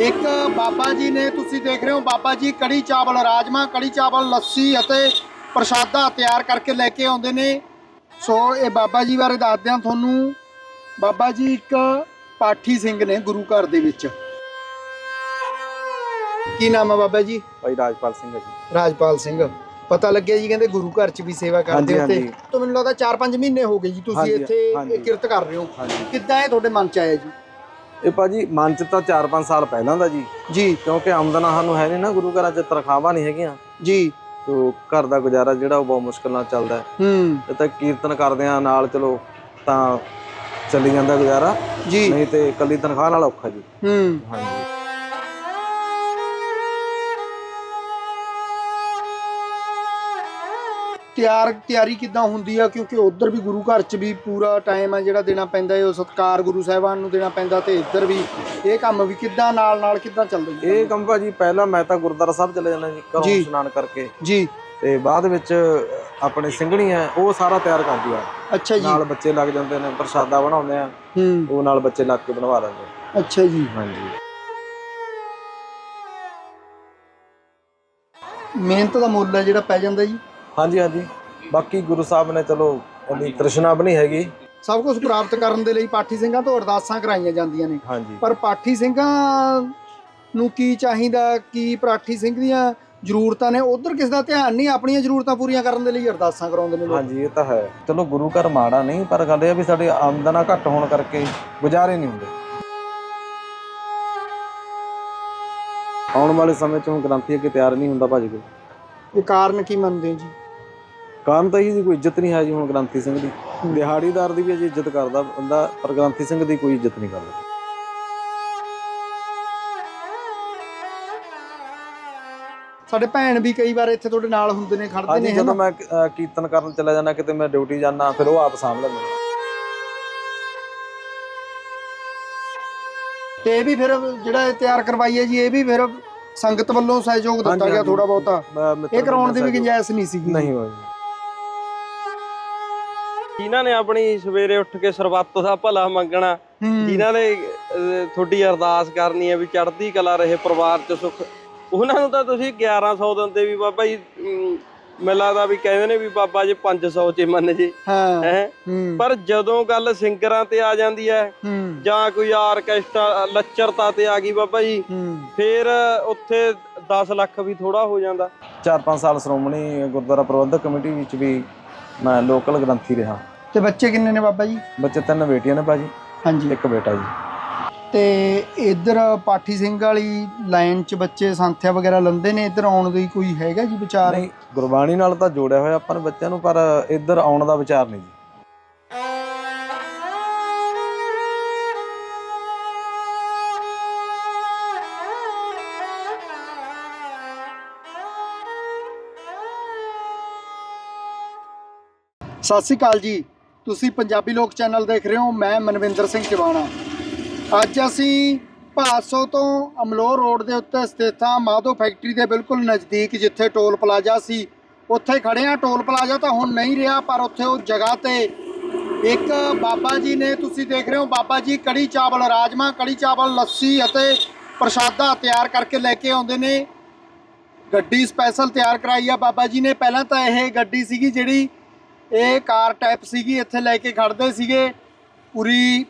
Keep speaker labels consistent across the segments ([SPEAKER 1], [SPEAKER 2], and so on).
[SPEAKER 1] ਇੱਕ ਬਾਬਾ ਜੀ ਨੇ ਤੁਸੀਂ ਦੇਖ ਰਹੇ ਹੋ ਬਾਬਾ ਜੀ ਕੜੀ ਚਾਵਲ ਰਾਜਮਾ ਕੜੀ ਚਾਵਲ ਲੱਸੀ ਅਤੇ ਪ੍ਰਸ਼ਾਦਾ ਤਿਆਰ ਕਰਕੇ ਲੈ ਕੇ ਆਉਂਦੇ ਨੇ। ਸੋ ਇਹ ਬਾਬਾ ਜੀ ਬਾਰੇ ਦੱਸਦੇ ਹਾਂ ਤੁਹਾਨੂੰ ਬਾਬਾ ਜੀ ਇੱਕ ਪਾਠੀ ਸਿੰਘ ਨੇ ਗੁਰੂ ਘਰ ਦੇ ਵਿੱਚ। ਕੀ ਨਾਮ ਹੈ ਬਾਬਾ ਜੀ?
[SPEAKER 2] ਭਾਈ ਰਾਜਪਾਲ ਸਿੰਘ ਜੀ।
[SPEAKER 1] ਰਾਜਪਾਲ ਸਿੰਘ। ਪਤਾ ਲੱਗਿਆ ਜੀ ਕਹਿੰਦੇ ਗੁਰੂ ਘਰ ਚ ਵੀ ਸੇਵਾ ਕਰਦੇ ਹੋ ਤੇ। ਤੋਂ ਮੈਨੂੰ ਲੱਗਦਾ 4-5 ਮਹੀਨੇ ਹੋ ਗਏ ਜੀ ਤੁਸੀਂ ਇੱਥੇ ਕਿਰਤ ਕਰ ਰਹੇ ਹੋ। ਕਿੱਦਾਂ ਇਹ ਤੁਹਾਡੇ ਮਨ ਚ ਆਇਆ ਜੀ?
[SPEAKER 2] ਇਹ ਭਾਜੀ ਮਨ ਚ ਤਾਂ 4-5 ਸਾਲ ਪਹਿਲਾਂ ਦਾ ਜੀ।
[SPEAKER 1] ਜੀ।
[SPEAKER 2] ਕਿਉਂਕਿ ਆਮਦਨ ਸਾਨੂੰ ਹੈ ਨਹੀਂ ਨਾ ਗੁਰੂ ਘਰਾਂ ਚ ਤਨਖਾਹਾਂ ਨਹੀਂ ਹੈਗੀਆਂ।
[SPEAKER 1] ਜੀ।
[SPEAKER 2] ਤੋ ਘਰ ਦਾ ਗੁਜ਼ਾਰਾ ਜਿਹੜਾ ਉਹ ਬਹੁਤ ਮੁਸ਼ਕਲ ਨਾਲ ਚੱਲਦਾ ਹੈ। ਤੇ ਤਾਂ ਕੀਰਤਨ ਕਰਦੇ ਆ ਨਾਲ ਚਲੋ ਤਾਂ ਚੱਲੀ ਜਾਂਦਾ ਗੁਜ਼ਾਰਾ।
[SPEAKER 1] ਜੀ।
[SPEAKER 2] ਨਹੀਂ ਤੇ ਇਕੱਲੀ ਤਨਖਾਹ ਨਾਲ ਔਖਾ ਜੀ।
[SPEAKER 1] ਹੂੰ।
[SPEAKER 2] ਹਾਂਜੀ।
[SPEAKER 1] ਤਿਆਰ ਤਿਆਰੀ ਕਿੱਦਾਂ ਹੁੰਦੀ ਆ? ਕਿਉਂਕਿ ਉਧਰ ਵੀ ਗੁਰੂ ਘਰ ਚ ਵੀ ਪੂਰਾ ਟਾਈਮ ਆ ਜਿਹੜਾ ਦੇਣਾ ਪੈਂਦਾ ਹੈ ਉਹ ਸਤਕਾਰ ਗੁਰੂ ਸਾਹਿਬਾਨ ਨੂੰ ਦੇਣਾ ਪੈਂਦਾ ਤੇ ਇੱਧਰ ਵੀ। ਇਹ ਕੰਮ ਵੀ ਕਿੱਦਾਂ ਨਾਲ ਨਾਲ ਕਿੱਦਾਂ ਚੱਲਦਾ ਜੀ?
[SPEAKER 2] ਇਹ ਕੰਮ ਭਾਜੀ ਪਹਿਲਾਂ ਮੈਂ ਤਾਂ ਗੁਰਦੁਆਰਾ ਸਾਹਿਬ ਚਲੇ ਜਾਣਾ ਜੀ ਘਰੋਂ। ਇਸ਼ਨਾਨ ਕਰਕੇ।
[SPEAKER 1] ਜੀ।
[SPEAKER 2] ਤੇ ਬਾਅਦ ਵਿੱਚ ਆਪਣੇ ਸਿੰਘਣੀ ਉਹ ਸਾਰਾ ਤਿਆਰ ਕਰਦੀ ਆ
[SPEAKER 1] ਅੱਛਾ ਜੀ।
[SPEAKER 2] ਨਾਲ ਬੱਚੇ ਲੱਗ ਜਾਂਦੇ ਨੇ ਪ੍ਰਸ਼ਾਦਾ ਬਣਾਉਂਦੇ ਆ।
[SPEAKER 1] ਹੂੰ।
[SPEAKER 2] ਉਹ ਨਾਲ ਬੱਚੇ ਲੱਗ ਕੇ ਬਣਵਾ ਲੈਂਦੇ।
[SPEAKER 1] ਅੱਛਾ ਜੀ।
[SPEAKER 2] ਹਾਂਜੀ।
[SPEAKER 1] ਮਿਹਨਤ ਦਾ ਮੁੱਲ ਹੈ ਜਿਹੜਾ ਪੈ ਜਾਂਦਾ ਜੀ।
[SPEAKER 2] ਹਾਂਜੀ ਹਾਂਜੀ। ਬਾਕੀ ਗੁਰੂ ਸਾਹਿਬ ਨੇ ਚਲੋ ਉਹਦੀ ਤ੍ਰਿਸ਼ਨਾ ਬਣੀ ਹੈਗੀ।
[SPEAKER 1] ਸਭ ਕੁਝ ਪ੍ਰਾਪਤ ਕਰਨ ਦੇ ਲਈ ਪਾਠੀ ਸਿੰਘਾਂ ਤੋਂ ਅਰਦਾਸਾਂ ਕਰਾਈਆਂ ਜਾਂਦੀਆਂ ਨੇ।
[SPEAKER 2] ਹਾਂਜੀ।
[SPEAKER 1] ਪਰ ਪਾਠੀ ਸਿੰਘਾਂ ਨੂੰ ਕੀ ਚਾਹੀਦਾ ਕੀ ਪਾਠੀ ਸਿੰਘ ਦੀਆਂ ਜ਼ਰੂਰਤਾਂ ਨੇ? ਉਧਰ ਕਿਸ ਦਾ ਧਿਆਨ ਨਹੀਂ ਆਪਣੀਆਂ ਜ਼ਰੂਰਤਾਂ ਪੂਰੀਆਂ ਕਰਨ ਦੇ ਲਈ ਅਰਦਾਸਾਂ ਕਰਾਉਂਦੇ ਨੇ ਲੋਕ।
[SPEAKER 2] ਹਾਂਜੀ ਇਹ ਤਾਂ ਹੈ। ਚਲੋ ਗੁਰੂ ਘਰ ਮਾੜਾ ਨਹੀਂ ਪਰ ਗੱਲ ਇਹ ਆ ਵੀ ਸਾਡੀ ਆਮਦਨਾ ਘੱਟ ਹੋਣ ਕਰਕੇ ਗੁਜ਼ਾਰੇ ਨਹੀਂ ਹੁੰਦੇ। ਆਉਣ ਵਾਲੇ ਸਮੇਂ 'ਚ ਹੁਣ ਗ੍ਰੰਥੀ ਅੱਗੇ ਤਿਆਰ ਨਹੀਂ ਹੁੰਦਾ ਭਾਜੀ ਕੋਈ।
[SPEAKER 1] ਇਹ ਕਾਰਨ ਕੀ ਮੰਨਦੇ ਹੋ ਜੀ?
[SPEAKER 2] ਕਾਰਨ ਤਾਂ ਇਹੀ ਦੀ ਕੋਈ ਇੱਜ਼ਤ ਨਹੀਂ ਹੈ ਜੀ ਹੁਣ ਗ੍ਰੰਥੀ ਸਿੰਘ ਦੀ। ਦਿਹਾੜੀਦਾਰ ਦੀ ਵੀ ਅਜੇ ਇੱਜ਼ਤ ਕਰਦਾ ਬੰਦਾ ਪਰ ਗ੍ਰੰਥੀ ਸਿੰਘ ਦੀ ਕੋਈ ਇੱਜ਼ਤ ਨਹੀਂ ਕਰਦਾ।
[SPEAKER 1] ਸਾਡੇ ਭੈਣ ਵੀ ਕਈ ਵਾਰ ਇੱਥੇ ਤੁਹਾਡੇ ਨਾਲ ਹੁੰਦੇ ਨੇ ਖੜਦੇ
[SPEAKER 2] ਹਾਂਜੀ
[SPEAKER 1] ਨੇ
[SPEAKER 2] ਜਦੋਂ ਮੈਂ ਅ, ਕੀਰਤਨ ਕਰਨ ਚਲਾ ਜਾਂਦਾ ਕਿਤੇ ਮੈਂ ਡਿਊਟੀ ਜਾਂਦਾ ਫਿਰ ਉਹ ਆਪ ਸਾਂਭ ਲੈਂਦੇ ਨੇ।
[SPEAKER 1] ਤੇ ਇਹ ਵੀ ਫਿਰ ਜਿਹੜਾ ਇਹ ਤਿਆਰ ਕਰਵਾਈ ਹੈ ਜੀ ਇਹ ਵੀ ਫਿਰ ਸੰਗਤ ਵੱਲੋਂ ਸਹਿਯੋਗ ਦਿੱਤਾ ਗਿਆ। ਥੋੜਾ ਬਹੁਤਾ ਇਹ ਕਰਾਉਣ ਦੀ ਵੀ ਗੁੰਜਾਇਸ਼ ਨਹੀਂ ਸੀਗੀ
[SPEAKER 2] ਨਹੀਂ ਹੋਈ
[SPEAKER 3] ਜਿਨ੍ਹਾਂ ਨੇ ਆਪਣੀ ਸਵੇਰੇ ਉੱਠ ਕੇ ਸਰਬੱਤ ਦਾ ਭਲਾ ਮੰਗਣਾ। ਜਿਨ੍ਹਾਂ ਨੇ ਤੁਹਾਡੀ ਅਰਦਾਸ ਕਰਨੀ ਹੈ ਵੀ ਚੜ੍ਹਦੀ ਕਲਾ ਰਹੇ ਪਰਿਵਾਰ 'ਚ ਸੁੱਖ ਉਹਨਾਂ ਨੂੰ ਤਾਂ ਤੁਸੀਂ 1100 ਦਿੰਦੇ ਵੀ ਬਾਬਾ ਜੀ ਮੈਨੂੰ ਲੱਗਦਾ ਵੀ ਕਹਿੰਦੇ ਨੇ ਵੀ ਬਾਬਾ ਜੀ 500 ਚ ਮੰਨ ਜੇ।
[SPEAKER 1] ਹਾਂ
[SPEAKER 3] ਪਰ ਜਦੋਂ ਗੱਲ ਸਿੰਗਰਾਂ ਤੇ ਆ ਜਾਂਦੀ ਹੈ ਜਾਂ ਕੋਈ ਆਰਕੈਸਟਰਾ ਲੱਚਰਤਾ ਤੇ ਆ ਗਈ ਬਾਬਾ ਜੀ ਫਿਰ ਉੱਥੇ 10 ਲੱਖ ਵੀ ਥੋੜਾ ਹੋ ਜਾਂਦਾ।
[SPEAKER 2] 4-5 ਸਾਲ ਸ਼੍ਰੋਮਣੀ ਗੁਰਦੁਆਰਾ ਪ੍ਰਬੰਧਕ ਕਮੇਟੀ ਵਿੱਚ ਵੀ ਮੈਂ ਲੋਕਲ ਗ੍ਰੰਥੀ ਰਿਹਾ।
[SPEAKER 1] ਤੇ ਬੱਚੇ ਕਿੰਨੇ ਨੇ ਬਾਬਾ ਜੀ?
[SPEAKER 2] ਬੱਚੇ ਤਿੰਨ ਬੇਟੀਆਂ ਨੇ ਭਾਜੀ।
[SPEAKER 1] ਹਾਂਜੀ।
[SPEAKER 2] ਇੱਕ ਬੇਟਾ ਜੀ।
[SPEAKER 1] ਤੇ ਇੱਧਰ ਪਾਠੀ ਸਿੰਘ ਵਾਲੀ ਲਾਈਨ 'ਚ ਬੱਚੇ ਸੰਥਿਆ ਵਗੈਰਾ ਲੰਦੇ ਨੇ ਇੱਧਰ ਆਉਣ ਦੀ ਕੋਈ ਹੈਗਾ ਜੀ ਵਿਚਾਰ?
[SPEAKER 2] ਨਹੀਂ ਗੁਰਬਾਣੀ ਨਾਲ ਤਾਂ ਜੋੜਿਆ ਹੋਇਆ ਆਪਾਂ ਨੇ ਬੱਚਿਆਂ ਨੂੰ ਪਰ ਇੱਧਰ ਆਉਣ ਦਾ ਵਿਚਾਰ ਨਹੀਂ ਜੀ।
[SPEAKER 1] ਸਤਿ ਸ੍ਰੀ ਅਕਾਲ ਜੀ। ਤੁਸੀਂ ਪੰਜਾਬੀ ਲੋਕ ਚੈਨਲ ਦੇਖ ਰਹੇ ਹੋ ਮੈਂ ਮਨਵਿੰਦਰ ਸਿੰਘ ਟਿਵਾਣਾ ਅੱਜ ਅਸੀਂ ਭਾਸੋ ਤੋਂ ਅਮਲੋਹ ਰੋਡ ਦੇ ਉੱਤੇ ਸਥਿਤ ਹਾਂ। ਮਾਧੋ ਫੈਕਟਰੀ ਦੇ ਬਿਲਕੁਲ ਨਜ਼ਦੀਕ ਜਿੱਥੇ ਟੋਲ ਪਲਾਜ਼ਾ ਸੀ। ਉੱਥੇ ਖੜੇ ਹਾਂ। ਟੋਲ ਪਲਾਜ਼ਾ ਤਾਂ ਹੁਣ ਨਹੀਂ ਰਿਹਾ, ਪਰ ਉੱਥੇ ਉਹ ਜਗ੍ਹਾ ਤੇ ਇੱਕ ਬਾਬਾ ਜੀ ਨੇ, ਤੁਸੀਂ ਦੇਖ ਰਹੇ ਹੋ, ਬਾਬਾ ਜੀ ਕੜੀ ਚਾਵਲ, ਰਾਜਮਾ ਕੜੀ ਚਾਵਲ, ਲੱਸੀ ਅਤੇ ਪ੍ਰਸ਼ਾਦਾ ਤਿਆਰ ਕਰਕੇ ਲੈ ਕੇ ਆਉਂਦੇ ਨੇ। ਗੱਡੀ ਸਪੈਸ਼ਲ ਤਿਆਰ ਕਰਾਈ ਆ ਬਾਬਾ ਜੀ ਨੇ। ਪਹਿਲਾਂ ਤਾਂ ਇਹ ਗੱਡੀ ਸੀਗੀ ਜਿਹੜੀ, ਇਹ ਕਾਰ ਟਾਈਪ ਸੀਗੀ। ਇੱਥੇ ਲੈ ਕੇ ਖੜਦੇ ਸੀਗੇ। ਪੂਰੀ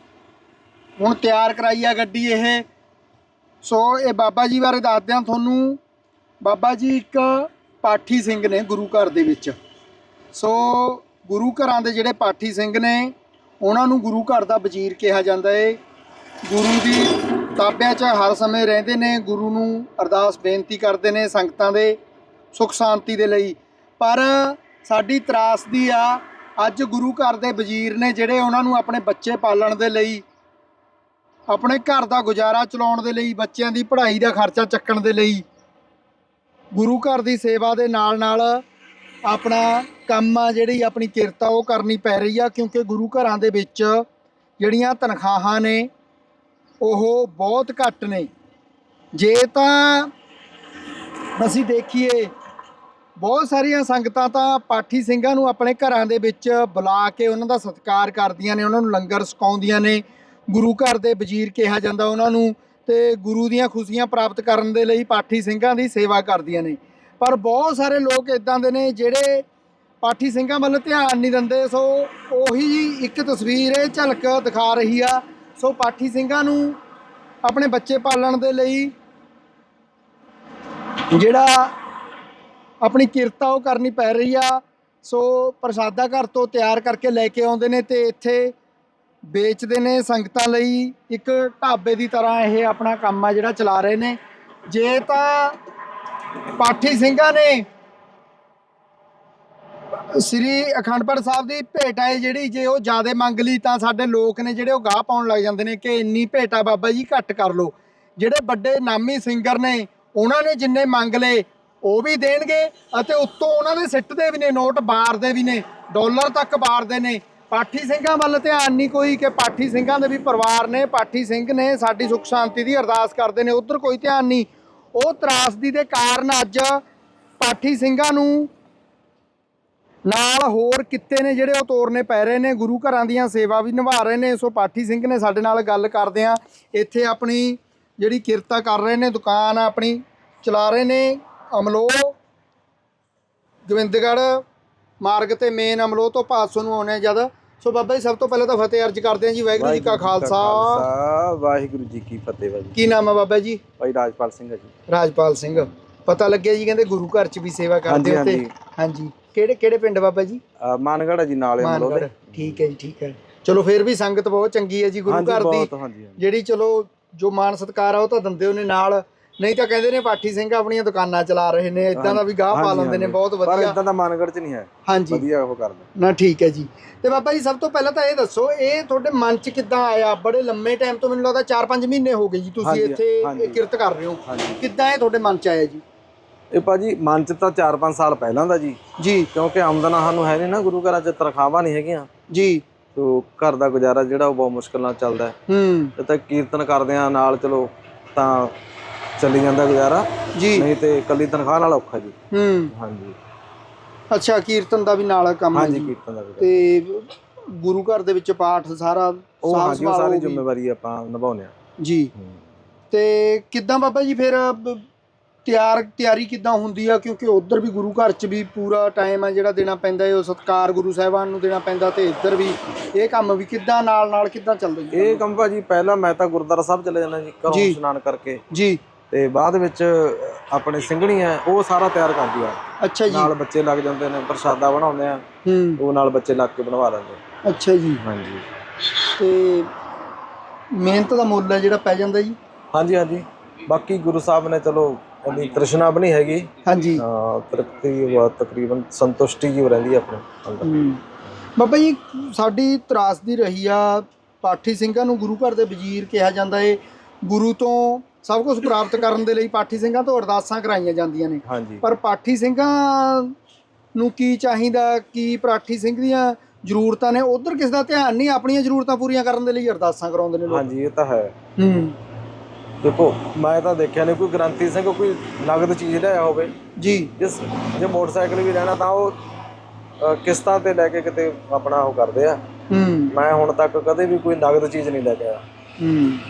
[SPEAKER 1] ਹੁਣ ਤਿਆਰ ਕਰਾਈ ਆ ਗੱਡੀ ਇਹ। ਸੋ ਇਹ ਬਾਬਾ ਜੀ ਬਾਰੇ ਦੱਸਦੇ ਹਾਂ ਤੁਹਾਨੂੰ। ਬਾਬਾ ਜੀ ਇੱਕ ਪਾਠੀ ਸਿੰਘ ਨੇ ਗੁਰੂ ਘਰ ਦੇ ਵਿੱਚ। ਸੋ ਗੁਰੂ ਘਰਾਂ ਦੇ ਜਿਹੜੇ ਪਾਠੀ ਸਿੰਘ ਨੇ, ਉਹਨਾਂ ਨੂੰ ਗੁਰੂ ਘਰ ਦਾ ਵਜ਼ੀਰ ਕਿਹਾ ਜਾਂਦਾ ਏ। ਗੁਰੂ ਦੀ ਤਾਬਿਆਂ 'ਚ ਹਰ ਸਮੇਂ ਰਹਿੰਦੇ ਨੇ, ਗੁਰੂ ਨੂੰ ਅਰਦਾਸ, ਬੇਨਤੀ ਕਰਦੇ ਨੇ ਸੰਗਤਾਂ ਦੇ ਸੁਖ ਸ਼ਾਂਤੀ ਦੇ ਲਈ। ਪਰ ਸਾਡੀ ਤਰਾਸਦੀ ਆ, ਅੱਜ ਗੁਰੂ ਘਰ ਦੇ ਵਜ਼ੀਰ ਨੇ ਜਿਹੜੇ ਉਹਨਾਂ ਨੂੰ ਆਪਣੇ ਬੱਚੇ ਪਾਲਣ ਦੇ ਲਈ ਆਪਣੇ ਘਰ ਦਾ ਗੁਜ਼ਾਰਾ ਚਲਾਉਣ ਦੇ ਲਈ, ਬੱਚਿਆਂ ਦੀ ਪੜ੍ਹਾਈ ਦਾ ਖਰਚਾ ਚੱਕਣ ਦੇ ਲਈ, ਗੁਰੂ ਘਰ ਦੀ ਸੇਵਾ ਦੇ ਨਾਲ ਨਾਲ ਆਪਣਾ ਕੰਮ ਆ, ਜਿਹੜੀ ਆਪਣੀ ਕਿਰਤ ਆ, ਉਹ ਕਰਨੀ ਪੈ ਰਹੀ ਆ, ਕਿਉਂਕਿ ਗੁਰੂ ਘਰਾਂ ਦੇ ਵਿੱਚ ਜਿਹੜੀਆਂ ਤਨਖਾਹਾਂ ਨੇ, ਉਹ ਬਹੁਤ ਘੱਟ ਨੇ। ਜੇ ਤਾਂ ਅਸੀਂ ਦੇਖੀਏ, ਬਹੁਤ ਸਾਰੀਆਂ ਸੰਗਤਾਂ ਤਾਂ ਪਾਠੀ ਸਿੰਘਾਂ ਨੂੰ ਆਪਣੇ ਘਰਾਂ ਦੇ ਵਿੱਚ ਬੁਲਾ ਕੇ ਉਹਨਾਂ ਦਾ ਸਤਿਕਾਰ ਕਰਦੀਆਂ ਨੇ, ਉਹਨਾਂ ਨੂੰ ਲੰਗਰ ਛਕਾਉਂਦੀਆਂ ਨੇ ਗੁਰੂ ਘਰ ਦੇ ਵਜ਼ੀਰ ਕਿਹਾ ਜਾਂਦਾ ਉਹਨਾਂ ਨੂੰ ਤੇ ਗੁਰੂ ਦੀਆਂ ਖੁਸ਼ੀਆਂ ਪ੍ਰਾਪਤ ਕਰਨ ਦੇ ਲਈ ਪਾਠੀ ਸਿੰਘਾਂ ਦੀ ਸੇਵਾ ਕਰਦੀਆਂ ਨੇ। ਪਰ ਬਹੁਤ ਸਾਰੇ ਲੋਕ ਇਦਾਂ ਦੇ ਨੇ ਜਿਹੜੇ ਪਾਠੀ ਸਿੰਘਾਂ ਵੱਲ ਧਿਆਨ ਨਹੀਂ ਦਿੰਦੇ, ਸੋ ਉਹੀ ਇੱਕ ਤਸਵੀਰ ਇਹ ਝਲਕ ਦਿਖਾ ਰਹੀ ਆ। ਸੋ ਪਾਠੀ ਸਿੰਘਾਂ ਨੂੰ ਆਪਣੇ ਬੱਚੇ ਪਾਲਣ ਦੇ ਲਈ ਜਿਹੜਾ ਆਪਣੀ ਕਿਰਤਾ ਉਹ ਕਰਨੀ ਪੈ ਰਹੀ ਆ। ਸੋ ਪ੍ਰਸਾਦਾ ਘਰ ਤੋਂ ਤਿਆਰ ਕਰਕੇ ਲੈ ਕੇ ਆਉਂਦੇ ਨੇ ਤੇ ਇੱਥੇ ਵੇਚਦੇ ਨੇ ਸੰਗਤਾਂ ਲਈ ਇੱਕ ਢਾਬੇ ਦੀ ਤਰ੍ਹਾਂ ਇਹ ਆਪਣਾ ਕੰਮ ਆ ਜਿਹੜਾ ਚਲਾ ਰਹੇ ਨੇ। ਜੇ ਤਾਂ ਪਾਠੀ ਸਿੰਘਾਂ ਨੇ ਸ੍ਰੀ ਅਖੰਡ ਪਾਠ ਸਾਹਿਬ ਦੀ ਭੇਟ ਹੈ ਜਿਹੜੀ, ਜੇ ਉਹ ਜ਼ਿਆਦਾ ਮੰਗ ਲਈ ਤਾਂ ਸਾਡੇ ਲੋਕ ਨੇ ਜਿਹੜੇ ਉਹ ਗਾਹ ਪਾਉਣ ਲੱਗ ਜਾਂਦੇ ਨੇ ਕਿ ਇੰਨੀ ਭੇਟਾ ਬਾਬਾ ਜੀ, ਘੱਟ ਕਰ ਲਓ। ਜਿਹੜੇ ਵੱਡੇ ਨਾਮੀ ਸਿੰਗਰ ਨੇ, ਉਹਨਾਂ ਨੇ ਜਿੰਨੇ ਮੰਗ ਲਏ, ਉਹ ਵੀ ਦੇਣਗੇ ਅਤੇ ਉੱਤੋਂ ਉਹਨਾਂ ਦੇ ਸਿੱਟਦੇ ਵੀ ਨੇ, ਨੋਟ ਬਾਰਦੇ ਵੀ ਨੇ, ਡਾਲਰ ਤੱਕ ਬਾਰਦੇ ਨੇ। ਪਾਠੀ ਸਿੰਘਾਂ ਵੱਲ ਧਿਆਨ ਨਹੀਂ ਕੋਈ ਕਿ ਪਾਠੀ ਸਿੰਘਾਂ ਦੇ ਵੀ ਪਰਿਵਾਰ ਨੇ, ਪਾਠੀ ਸਿੰਘ ਨੇ ਸਾਡੀ ਸੁੱਖ ਸ਼ਾਂਤੀ ਦੀ ਅਰਦਾਸ ਕਰਦੇ ਨੇ, ਉਧਰ ਕੋਈ ਧਿਆਨ ਨਹੀਂ। ਉਹ ਤਰਾਸਦੀ ਦੇ ਕਾਰਨ ਅੱਜ ਪਾਠੀ ਸਿੰਘਾਂ ਨੂੰ ਨਾਲ ਹੋਰ ਕਿੱਤੇ ਨੇ ਜਿਹੜੇ ਉਹ ਤੋਰਨੇ ਪੈ ਰਹੇ ਨੇ, ਗੁਰੂ ਘਰਾਂ ਦੀਆਂ ਸੇਵਾ ਵੀ ਨਿਭਾ ਰਹੇ ਨੇ। ਸੋ ਪਾਠੀ ਸਿੰਘ ਨੇ ਸਾਡੇ ਨਾਲ ਗੱਲ ਕਰਦੇ ਆ ਇੱਥੇ ਆਪਣੀ ਜਿਹੜੀ ਕਿਰਤਾ ਕਰ ਰਹੇ ਨੇ, ਦੁਕਾਨ ਆਪਣੀ, ਚਲਾ ਰਹੇ ਨੇ ਅਮਲੋ, ਗੋਬਿੰਦਗੜ੍ਹ ਮਾਰਗ ਤੇ ਮੇਨ ਅਮਲੋ ਤੋਂ ਪਾਸੋਂ ਨੂੰ ਆਉਣੇ ਜਦ। ਸੋ ਬਾਬਾ ਜੀ ਸਭ ਤੋਂ ਪਹਿਲਾਂ ਤਾਂ ਫਤਿਹ ਅਰਜ ਕਰਦੇ ਆ ਜੀ ਵਾਹਿਗੁਰੂ ਜੀ ਕਾ ਖਾਲਸਾ।
[SPEAKER 2] ਵਾਹਿਗੁਰੂ ਜੀ ਕੀ ਫਤਿਹ ਬਾਜੀ
[SPEAKER 1] ਕੀ ਨਾਮ ਹੈ ਬਾਬਾ ਜੀ?
[SPEAKER 2] ਭਾਈ ਰਾਜਪਾਲ ਸਿੰਘ ਹੈ ਜੀ।
[SPEAKER 1] ਰਾਜਪਾਲ ਸਿੰਘ। ਪਤਾ ਲੱਗਿਆ ਜੀ ਕਹਿੰਦੇ ਗੁਰੂ ਘਰ ਚ ਵੀ ਸੇਵਾ ਕਰਦੇ ਹੋ ਤੇ ਹਾਂਜੀ। ਕਿਹੜੇ ਕਿਹੜੇ ਪਿੰਡ ਬਾਬਾ ਜੀ?
[SPEAKER 2] ਮਾਨਗੜ੍ਹ ਹੈ ਜੀ ਨਾਲੇ ਮਲੋਂ
[SPEAKER 1] ਮਾਨਗੜ੍ਹ। ਠੀਕ ਹੈ ਜੀ ਠੀਕ ਹੈ। ਚਲੋ ਫਿਰ ਵੀ ਸੰਗਤ ਬਹੁਤ ਚੰਗੀ ਹੈ ਜੀ ਗੁਰੂ
[SPEAKER 2] ਹਾਂਜੀ
[SPEAKER 1] ਘਰ ਦੀ।
[SPEAKER 2] ਬਹੁਤ ਹਾਂਜੀ ਹਾਂਜੀ।
[SPEAKER 1] ਜਿਹੜੀ ਚਲੋ ਜੋ ਮਾਨ ਸਤਕਾਰ ਆ ਉਹ ਤਾਂ ਦਿੰਦੇ ਉਹਨੇ ਨਾਲ। ਨਹੀਂ ਤਾਂ ਕਹਿੰਦੇ ਨੇ ਪਾਠੀ ਸਿੰਘ ਆਪਣੀਆਂ ਦੁਕਾਨਾਂ ਚਲਾ ਰਹੇ ਨੇ ਇਦਾਂ ਦਾ ਵੀ ਗਾਹ ਪਾ ਲੈਂਦੇ ਨੇ। ਬਹੁਤ
[SPEAKER 2] ਪਰ
[SPEAKER 1] ਵਧੀਆ।
[SPEAKER 2] ਇਦਾਂ ਦਾ ਮਾਨਗੜ੍ਹ ਚ ਨਹੀਂ ਹੈ।
[SPEAKER 1] ਹਾਂਜੀ।
[SPEAKER 2] ਵਧੀਆ ਉਹ ਕਰਦੇ।
[SPEAKER 1] ਨਾ ਠੀਕ ਹੈ ਜੀ। ਤੇ ਬਾਬਾ ਜੀ ਸਭ ਤੋਂ ਪਹਿਲਾਂ ਤਾਂ ਇਹ ਦੱਸੋ ਇਹ ਤੁਹਾਡੇ ਮਨ 'ਚ ਕਿੱਦਾਂ ਆਇਆ? ਬੜੇ ਲੰਮੇ ਟਾਈਮ ਤੋਂ ਮੈਨੂੰ ਲੱਗਦਾ 4-5 ਮਹੀਨੇ ਹੋ ਗਏ ਜੀ ਤੁਸੀਂ ਇੱਥੇ ਕਿਰਤ ਕਰ ਰਹੇ ਹੋ। ਕਿੱਦਾਂ ਇਹ ਤੁਹਾਡੇ ਮਨ 'ਚ ਆਇਆ ਜੀ?
[SPEAKER 2] ਇਹ ਭਾਜੀ ਮਨ ਚ ਤਾਂ 4-5 ਸਾਲ ਪਹਿਲਾਂ ਦਾ ਜੀ।
[SPEAKER 1] ਜੀ।
[SPEAKER 2] ਕਿਉਂਕਿ ਆਮਦਨ ਸਾਨੂੰ ਹੈ ਨਹੀਂ ਨਾ ਗੁਰੂ ਘਰਾਂ ਚ ਤਨਖਾਹਾਂ ਨਹੀਂ ਹੈਗੀਆਂ।
[SPEAKER 1] ਜੀ।
[SPEAKER 2] ਤੋ ਘਰ ਦਾ ਗੁਜ਼ਾਰਾ ਜਿਹੜਾ ਉਹ ਬਹੁਤ ਮੁਸ਼ਕਲ ਨਾਲ ਚੱਲਦਾ ਹੈ।
[SPEAKER 1] ਹੂੰ।
[SPEAKER 2] ਤੇ ਤਾਂ ਕੀਰਤਨ ਕਰਦੇ ਆ ਨਾਲ ਚਲੋ ਤਾਂ ਚੱਲੀ ਜਾਂਦਾ ਗੁਜ਼ਾਰਾ।
[SPEAKER 1] ਜੀ।
[SPEAKER 2] ਨਹੀਂ ਤੇ ਇਕੱਲੀ ਤਨਖਾਹ ਨਾਲ ਔਖਾ ਜੀ।
[SPEAKER 1] ਹੂੰ।
[SPEAKER 2] ਹਾਂਜੀ।
[SPEAKER 1] ਅੱਛਾ ਕੀਰਤਨ ਦਾ ਵੀ ਨਾਲ ਕੰਮ ਹੈ
[SPEAKER 2] ਹਾਂਜੀ
[SPEAKER 1] ਜੀ।
[SPEAKER 2] ਕੀਰਤਨ ਦਾ।
[SPEAKER 1] ਤੇ ਗੁਰੂ ਘਰ ਦੇ ਵਿੱਚ ਪਾਠ ਸਾਰਾ
[SPEAKER 2] ਉਹ
[SPEAKER 1] ਸਾਂਭ
[SPEAKER 2] ਹਾਂਜੀ ਉਹ
[SPEAKER 1] ਸੰਭਾਲ
[SPEAKER 2] ਸਾਰੀ। ਜ਼ਿੰਮੇਵਾਰੀ ਆਪਾਂ ਨਿਭਾਉਂਦੇ ਆ
[SPEAKER 1] ਜੀ। ਤੇ ਕਿੱਦਾਂ ਬਾਬਾ ਜੀ ਫਿਰ ਬ- ਤਿਆਰ ਤਿਆਰੀ ਕਿੱਦਾਂ ਹੁੰਦੀ ਆ? ਕਿਉਂਕਿ ਉਧਰ ਵੀ ਗੁਰੂ ਘਰ 'ਚ ਵੀ ਪੂਰਾ ਟਾਈਮ ਆ ਜਿਹੜਾ ਦੇਣਾ ਪੈਂਦਾ ਹੈ ਉਹ ਸਤਕਾਰ ਗੁਰੂ ਸਾਹਿਬਾਨ ਨੂੰ ਦੇਣਾ ਪੈਂਦਾ ਤੇ ਇੱਧਰ ਵੀ। ਇਹ ਕੰਮ ਵੀ ਕਿੱਦਾਂ ਨਾਲ ਨਾਲ ਕਿੱਦਾਂ ਚੱਲਦਾ ਜੀ?
[SPEAKER 2] ਇਹ ਕੰਮ ਭਾਜੀ ਪਹਿਲਾਂ ਮੈਂ ਤਾਂ ਗੁਰਦੁਆਰਾ ਸਾਹਿਬ ਚਲੇ ਜਾਂਦਾ ਜੀ ਘਰੋਂ
[SPEAKER 1] ਜੀ।
[SPEAKER 2] ਇਸ਼ਨਾਨ ਕਰਕੇ।
[SPEAKER 1] ਜੀ।
[SPEAKER 2] ਤੇ ਬਾਅਦ ਵਿੱਚ ਆਪਣੇ ਸਿੰਘਣੀ ਆ। ਉਹ ਸਾਰਾ ਤਿਆਰ ਕਰਦੀ ਆ
[SPEAKER 1] ਅੱਛਾ ਜੀ।
[SPEAKER 2] ਨਾਲ ਬੱਚੇ ਲੱਗ ਜਾਂਦੇ ਨੇ ਪ੍ਰਸ਼ਾਦਾ ਬਣਾਉਂਦੇ ਆ।
[SPEAKER 1] ਹੂੰ।
[SPEAKER 2] ਉਹ ਨਾਲ ਬੱਚੇ ਲੱਗ ਕੇ ਬਣਵਾ ਲੈਂਦੇ।
[SPEAKER 1] ਅੱਛਾ ਜੀ।
[SPEAKER 2] ਹਾਂਜੀ।
[SPEAKER 1] ਤੇ ਮਿਹਨਤ ਦਾ ਮੁੱਲ ਹੈ ਜਿਹੜਾ ਪੈ ਜਾਂਦਾ ਜੀ?
[SPEAKER 2] ਹਾਂਜੀ ਹਾਂਜੀ। ਬਾਕੀ ਗੁਰੂ ਸਾਹਿਬ ਨੇ ਚਲੋ ਇੰਨੀ ਤ੍ਰਿਸ਼ਨਾ ਬਣੀ ਹੈਗੀ।
[SPEAKER 1] ਹਾਂਜੀ।
[SPEAKER 2] ਹਾਂ ਤ੍ਰਿਪਤੀ ਵਾ ਤਕਰੀਬਨ ਸੰਤੁਸ਼ਟੀ ਜੀ ਰਹਿੰਦੀ ਆ ਆਪਣੇ। ਅੰਦਰ
[SPEAKER 1] ਹੂੰ। ਬਾਬਾ ਜੀ ਸਾਡੀ ਤਰਾਸਦੀ ਰਹੀ ਆ ਪਾਠੀ ਸਿੰਘਾਂ ਨੂੰ ਗੁਰੂ ਘਰ ਦੇ ਵਜ਼ੀਰ ਕਿਹਾ ਜਾਂਦਾ ਏ। ਗੁਰੂ ਤੋਂ ਸਭ ਕੁਝ ਪ੍ਰਾਪਤ ਕਰਨ ਦੇ ਲਈ ਪਾਠੀ ਸਿੰਘਾਂ ਤੋਂ ਅਰਦਾਸਾਂ ਕਰਾਈਆਂ ਜਾਂਦੀਆਂ ਨੇ। ਪਰ ਪਾਠੀ ਸਿੰਘਾਂ ਨੂੰ ਕੀ ਚਾਹੀਦਾ ਕੀ ਪਾਠੀ ਸਿੰਘ ਦੀਆਂ ਜ਼ਰੂਰਤਾਂ ਨੇ? ਉਧਰ ਕਿਸ ਦਾ ਧਿਆਨ ਨਹੀਂ ਆਪਣੀਆਂ ਜ਼ਰੂਰਤਾਂ ਪੂਰੀਆਂ ਕਰਨ ਦੇ ਲਈ ਅਰਦਾਸਾਂ ਕਰਾਉਂਦੇ ਨੇ ਲੋਕ।
[SPEAKER 2] ਹਾਂਜੀ ਇਹ ਤਾਂ ਹੈ।
[SPEAKER 1] ਹੂੰ।
[SPEAKER 2] ਦੇਖੋ ਮੈਂ ਤਾਂ ਦੇਖਿਆ ਨਹੀਂ ਕੋਈ ਗ੍ਰੰਥੀ ਸਿੰਘ ਕੋਈ ਨਗਦ ਚੀਜ਼ ਲਿਆਇਆ ਹੋਵੇ।
[SPEAKER 1] ਜੀ।
[SPEAKER 2] ਜਿਸ ਜੇ ਮੋਟਰਸਾਈਕਲ ਵੀ ਲੈਣਾ ਤਾਂ ਉਹ ਕਿਸ਼ਤਾਂ ਤੇ ਲੈ ਕੇ ਕਿਤੇ ਆਪਣਾ ਉਹ ਕਰਦੇ ਆ।
[SPEAKER 1] ਹੂੰ।
[SPEAKER 2] ਮੈਂ ਹੁਣ ਤੱਕ ਕਦੇ ਵੀ ਕੋਈ ਨਗਦ ਚੀਜ਼ ਨਹੀਂ ਲੈ ਕੇ ਆਇਆ।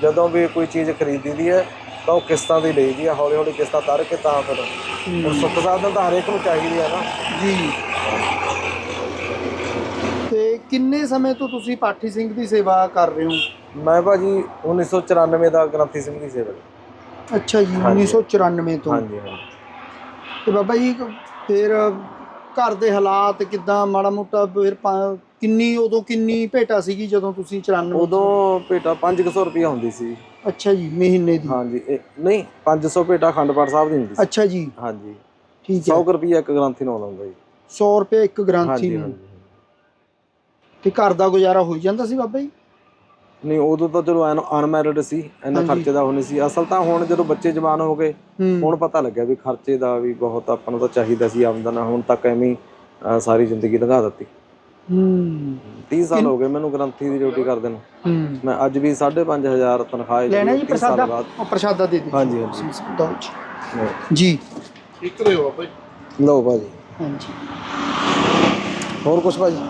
[SPEAKER 2] ਜਦੋਂ ਵੀ ਕੋਈ ਚੀਜ਼ ਖਰੀਦੀ ਦੀ ਹੈ ਤਾਂ ਉਹ ਕਿਸ਼ਤਾਂ ਦੀ ਲਈਦੀ ਆ ਹੌਲੀ ਹੌਲੀ ਕਿਸ਼ਤਾਂ ਤਰ ਕੇ ਤਾਂ ਫਿਰ ਹੁਣ ਸੁੱਖ ਸਾਧਨ ਤਾਂ ਹਰੇਕ ਨੂੰ ਚਾਹੀਦੀ ਆ ਨਾ।
[SPEAKER 1] ਜੀ। ਤੇ ਕਿੰਨੇ ਸਮੇਂ ਤੋਂ ਤੁਸੀਂ ਪਾਠੀ ਸਿੰਘ ਦੀ ਸੇਵਾ ਕਰ ਰਹੇ ਹੋ?
[SPEAKER 2] ਮੈਂ ਭਾਜੀ 1994 ਦਾ ਗ੍ਰੰਥੀ ਸਿੰਘ ਦੀ ਸੇਵਾ।
[SPEAKER 1] ਅੱਛਾ ਜੀ
[SPEAKER 2] ਹਾਂਜੀ।
[SPEAKER 1] 1994 ਤੋਂ।
[SPEAKER 2] ਹਾਂਜੀ ਹਾਂਜੀ।
[SPEAKER 1] ਤੇ ਬਾਬਾ ਜੀ ਫਿਰ ਘਰ ਦੇ ਹਾਲਾਤ ਕਿਦਾਂ? ਮਾੜਾ ਮੋਟਾ ਫਿਰ ਕਿੰਨੀ ਉਦੋਂ ਕਿੰਨੀ ਭੇਟਾ ਸੀਗੀ ਜਦੋਂ ਤੁਸੀਂ 94
[SPEAKER 2] ਉਦੋਂ ਭੇਟਾ 500 ਰੁਪਇਆ ਹੁੰਦੀ ਸੀ।
[SPEAKER 1] ਅੱਛਾ ਜੀ ਮਹੀਨੇ ਦੀ?
[SPEAKER 2] ਹਾਂਜੀ ਇਹ ਨਹੀਂ 500 ਭੇਟਾ ਅਖੰਡ ਪਾਠ ਸਾਹਿਬ ਦੀ ਹੁੰਦੀ ਸੀ।
[SPEAKER 1] ਅੱਛਾ ਜੀ।
[SPEAKER 2] ਹਾਂਜੀ।
[SPEAKER 1] ਠੀਕ ਹੈ।
[SPEAKER 2] 100 ਰੁਪਇਆ ਇੱਕ ਗ੍ਰੰਥੀ ਨੂੰ ਆਉਂਦਾ ਹੁੰਦਾ ਜੀ।
[SPEAKER 1] 100 ਰੁਪਏ ਇੱਕ ਗ੍ਰੰਥੀ
[SPEAKER 2] ਹਾਂਜੀ
[SPEAKER 1] ਨੂੰ?
[SPEAKER 2] ਹਾਂਜੀ
[SPEAKER 1] ਤੇ ਘਰ ਦਾ ਗੁਜ਼ਾਰਾ ਹੋ ਜਾਂਦਾ ਸੀ ਬਾਬਾ ਜੀ?
[SPEAKER 2] ਨਹੀਂ ਉਦੋਂ ਤਾਂ ਚਲੋ ਅਨਮੈਰਿਡ ਸੀ ਇੰਨਾ
[SPEAKER 1] ਹਾਂਜੀ।
[SPEAKER 2] ਖਰਚੇ ਦਾ ਨਹੀਂ ਸੀ। ਅਸਲ ਤਾਂ ਹੁਣ ਜਦੋਂ ਬੱਚੇ ਜਵਾਨ ਹੋ ਗਏ
[SPEAKER 1] ਹੂੰ।
[SPEAKER 2] ਹੁਣ ਪਤਾ ਲੱਗਿਆ ਵੀ ਖਰਚੇ ਦਾ ਵੀ ਬਹੁਤ ਆਪਾਂ ਨੂੰ ਤਾਂ ਚਾਹੀਦਾ ਸੀ ਆਮਦਨ ਹੁਣ ਤੱਕ ਐਵੇਂ ਹੀ, ਅਹ, ਸਾਰੀ ਜ਼ਿੰਦਗੀ ਲੰਘਾ ਦਿੱਤੀ।
[SPEAKER 1] ਹੂੰ।
[SPEAKER 2] 30 ਸਾਲ ਹੋ ਗਏ ਮੈਨੂੰ ਗ੍ਰੰਥੀ ਦੀ ਡਿਊਟੀ ਕਰਦੇ ਨੇ। ਮੈਂ ਅੱਜ ਵੀ 5500 ਤਨਖਾਹ
[SPEAKER 1] ਲੈਣਾ ਜੀ ਪ੍ਰਸ਼ਾਦਾ? ਪ੍ਰਸ਼ਾਦਾ ਦੇ ਦਿਓ।
[SPEAKER 2] ਹਾਂਜੀ ਹਾਂਜੀ।
[SPEAKER 1] ਜੀ। ਇੱਕ ਰਹੇ ਹੋ ਭਾਈ।
[SPEAKER 2] ਲਓ ਭਾਜੀ।
[SPEAKER 1] ਹਾਂਜੀ।
[SPEAKER 2] ਹੋਰ ਕੁਝ ਭਾਜੀ?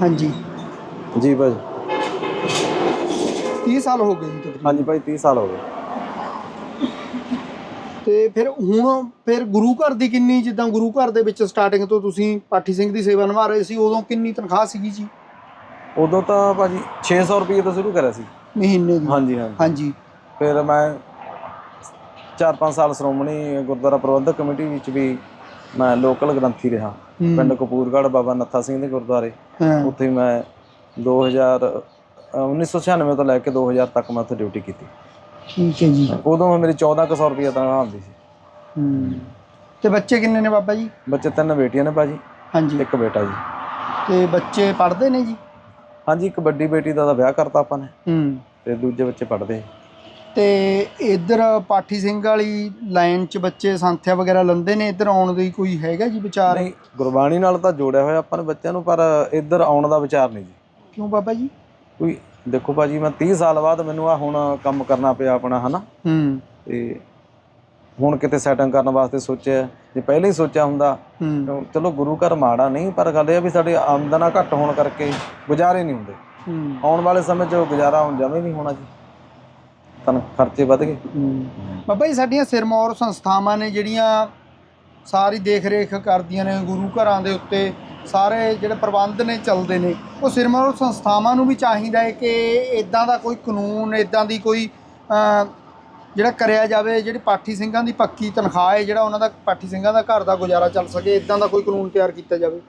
[SPEAKER 1] ਹਾਂਜੀ।
[SPEAKER 2] ਜੀ ਭਾਜੀ।
[SPEAKER 1] ਸਾਲ ਹੋ ਗਏ ਜੀ ਤਕਰੀਬਨ।
[SPEAKER 2] ਹਾਂਜੀ ਭਾਈ 30 ਸਾਲ ਹੋ ਗਏ।
[SPEAKER 1] ਤੇ ਫਿਰ ਹੁਣ ਫਿਰ ਗੁਰੂ ਘਰ ਦੀ ਕਿੰਨੀ ਜਿੱਦਾਂ ਗੁਰੂ ਘਰ ਦੇ ਵਿੱਚ ਸਟਾਰਟਿੰਗ ਤੋਂ ਤੁਸੀਂ ਪਾਠੀ ਸਿੰਘ ਦੀ ਸੇਵਾ ਨਿਭਾ ਰਹੇ ਸੀ ਉਦੋਂ ਕਿੰਨੀ ਤਨਖਾਹ ਸੀਗੀ ਜੀ?
[SPEAKER 2] ਉਦੋਂ ਤਾਂ ਭਾਜੀ 600 ਰੁਪਏ ਤੋਂ ਸ਼ੁਰੂ ਕਰਿਆ ਸੀ।
[SPEAKER 1] ਮਹੀਨੇ ਦੀ?
[SPEAKER 2] ਹਾਂਜੀ ਹਾਂਜੀ।
[SPEAKER 1] ਹਾਂਜੀ।
[SPEAKER 2] ਫਿਰ ਮੈਂ 4-5 ਸਾਲ ਸ਼੍ਰੋਮਣੀ ਗੁਰਦੁਆਰਾ ਪ੍ਰਬੰਧਕ ਕਮੇਟੀ ਵਿੱਚ ਵੀ ਮੈਂ ਲੋਕਲ ਗ੍ਰੰਥੀ ਰਿਹਾ।
[SPEAKER 1] ਹੂੰ।
[SPEAKER 2] ਪਿੰਡ ਕਪੂਰਗੜ੍ਹ ਬਾਬਾ ਨੱਥਾ ਸਿੰਘ ਦੇ ਗੁਰਦੁਆਰੇ।
[SPEAKER 1] ਹਾਂ।
[SPEAKER 2] ਉੱਥੇ ਮੈਂ 2000 ਅ, 1996 ਤੋਂ ਲੈ ਕੇ 2000 ਤੱਕ ਮੈਂ ਉੱਥੇ ਡਿਊਟੀ ਕੀਤੀ।
[SPEAKER 1] ਠੀਕ ਹੈ ਜੀ।
[SPEAKER 2] ਉਦੋਂ ਮੇਰੀ 1400 ਰੁਪਏ ਤਨਖਾਹ ਹੁੰਦੀ ਸੀ।
[SPEAKER 1] ਹੂੰ। ਤੇ ਬੱਚੇ ਕਿੰਨੇ ਨੇ ਬਾਬਾ ਜੀ?
[SPEAKER 2] ਬੱਚੇ ਤਿੰਨ ਬੇਟੀਆਂ ਨੇ ਭਾਜੀ।
[SPEAKER 1] ਹਾਂਜੀ।
[SPEAKER 2] ਇੱਕ ਬੇਟਾ ਜੀ।
[SPEAKER 1] ਤੇ ਬੱਚੇ ਪੜ੍ਹਦੇ ਨੇ ਜੀ?
[SPEAKER 2] ਹਾਂਜੀ ਇੱਕ ਵੱਡੀ ਬੇਟੀ ਦਾ ਤਾਂ ਵਿਆਹ ਕਰਤਾ ਆਪਾਂ ਨੇ।
[SPEAKER 1] ਹੂੰ।
[SPEAKER 2] ਤੇ ਦੂਜੇ ਬੱਚੇ ਪੜ੍ਹਦੇ
[SPEAKER 1] ਤੇ ਇੱਧਰ ਪਾਠੀ ਸਿੰਘ ਵਾਲੀ ਲਾਈਨ 'ਚ ਬੱਚੇ ਸੰਥਿਆ ਵਗੈਰਾ ਲੰਦੇ ਨੇ? ਇੱਧਰ ਆਉਣ ਦੀ ਕੋਈ ਹੈਗਾ ਜੀ ਵਿਚਾਰ?
[SPEAKER 2] ਨਹੀਂ ਗੁਰਬਾਣੀ ਨਾਲ ਤਾਂ ਜੋੜਿਆ ਹੋਇਆ ਆਪਾਂ ਨੇ ਬੱਚਿਆਂ ਨੂੰ ਪਰ ਇੱਧਰ ਆਉਣ ਦਾ ਵਿਚਾਰ ਨਹੀਂ ਜੀ।
[SPEAKER 1] ਕਿਉਂ ਬਾਬਾ ਜੀ?
[SPEAKER 2] ਕੋਈ ਦੇਖੋ ਭਾਜੀ ਮੈਂ 30 ਸਾਲ ਬਾਅਦ ਮੈਨੂੰ ਆ ਹੁਣ ਕੰਮ ਕਰਨਾ ਪਿਆ ਆਪਣਾ ਹਨਾ?
[SPEAKER 1] ਹੂੰ।
[SPEAKER 2] ਤੇ ਹੁਣ ਕਿਤੇ ਸੈਟਿੰਗ ਕਰਨ ਵਾਸਤੇ ਸੋਚਿਆ ਜੇ ਪਹਿਲਾਂ ਹੀ ਸੋਚਿਆ ਹੁੰਦਾ ਚਲੋ ਗੁਰੂ ਘਰ ਮਾੜਾ ਨਹੀਂ ਪਰ ਗੱਲ ਇਹ ਆ ਵੀ ਸਾਡੀ ਆਮਦਨਾ ਘੱਟ ਹੋਣ ਕਰਕੇ ਗੁਜ਼ਾਰੇ ਨਹੀਂ ਹੁੰਦੇ।
[SPEAKER 1] ਹੂੰ।
[SPEAKER 2] ਆਉਣ ਵਾਲੇ ਸਮੇਂ 'ਚ ਗੁਜ਼ਾਰਾ ਹੁਣ ਜਮੇ ਨਹੀਂ ਹੋਣਾ ਜੀ। ਤਾਂ ਖਰਚੇ ਵੱਧ ਗਏ।
[SPEAKER 1] ਹੂੰ। ਬਾਬਾ ਜੀ ਸਾਡੀਆਂ ਸਿਰਮੌਰ ਸੰਸਥਾਵਾਂ ਨੇ ਜਿਹੜੀਆਂ ਸਾਰੀ ਦੇਖ ਰੇਖ ਕਰਦੀਆਂ ਨੇ ਗੁਰੂ ਘਰਾਂ ਦੇ ਉੱਤੇ ਸਾਰੇ ਜਿਹੜੇ ਪ੍ਰਬੰਧ ਨੇ ਚੱਲਦੇ ਨੇ ਉਹ ਸਿਰਮੌਰ ਸੰਸਥਾਵਾਂ ਨੂੰ ਵੀ ਚਾਹੀਦਾ ਹੈ ਕਿ ਇਦਾਂ ਦਾ ਕੋਈ ਕਾਨੂੰਨ ਇਦਾਂ ਦੀ ਕੋਈ ਜਿਹੜਾ ਕਰਿਆ ਜਾਵੇ ਜਿਹੜੀ ਪਾਠੀ ਸਿੰਘਾਂ ਦੀ ਪੱਕੀ ਤਨਖਾਹ ਹੈ ਜਿਹੜਾ ਉਹਨਾਂ ਦਾ ਪਾਠੀ ਸਿੰਘਾਂ ਦਾ ਘਰ ਦਾ ਗੁਜ਼ਾਰਾ ਚੱਲ ਸਕੇ ਇਦਾਂ ਦਾ ਕੋਈ ਕਾਨੂੰਨ ਤਿਆਰ ਕੀਤਾ ਜਾਵੇ।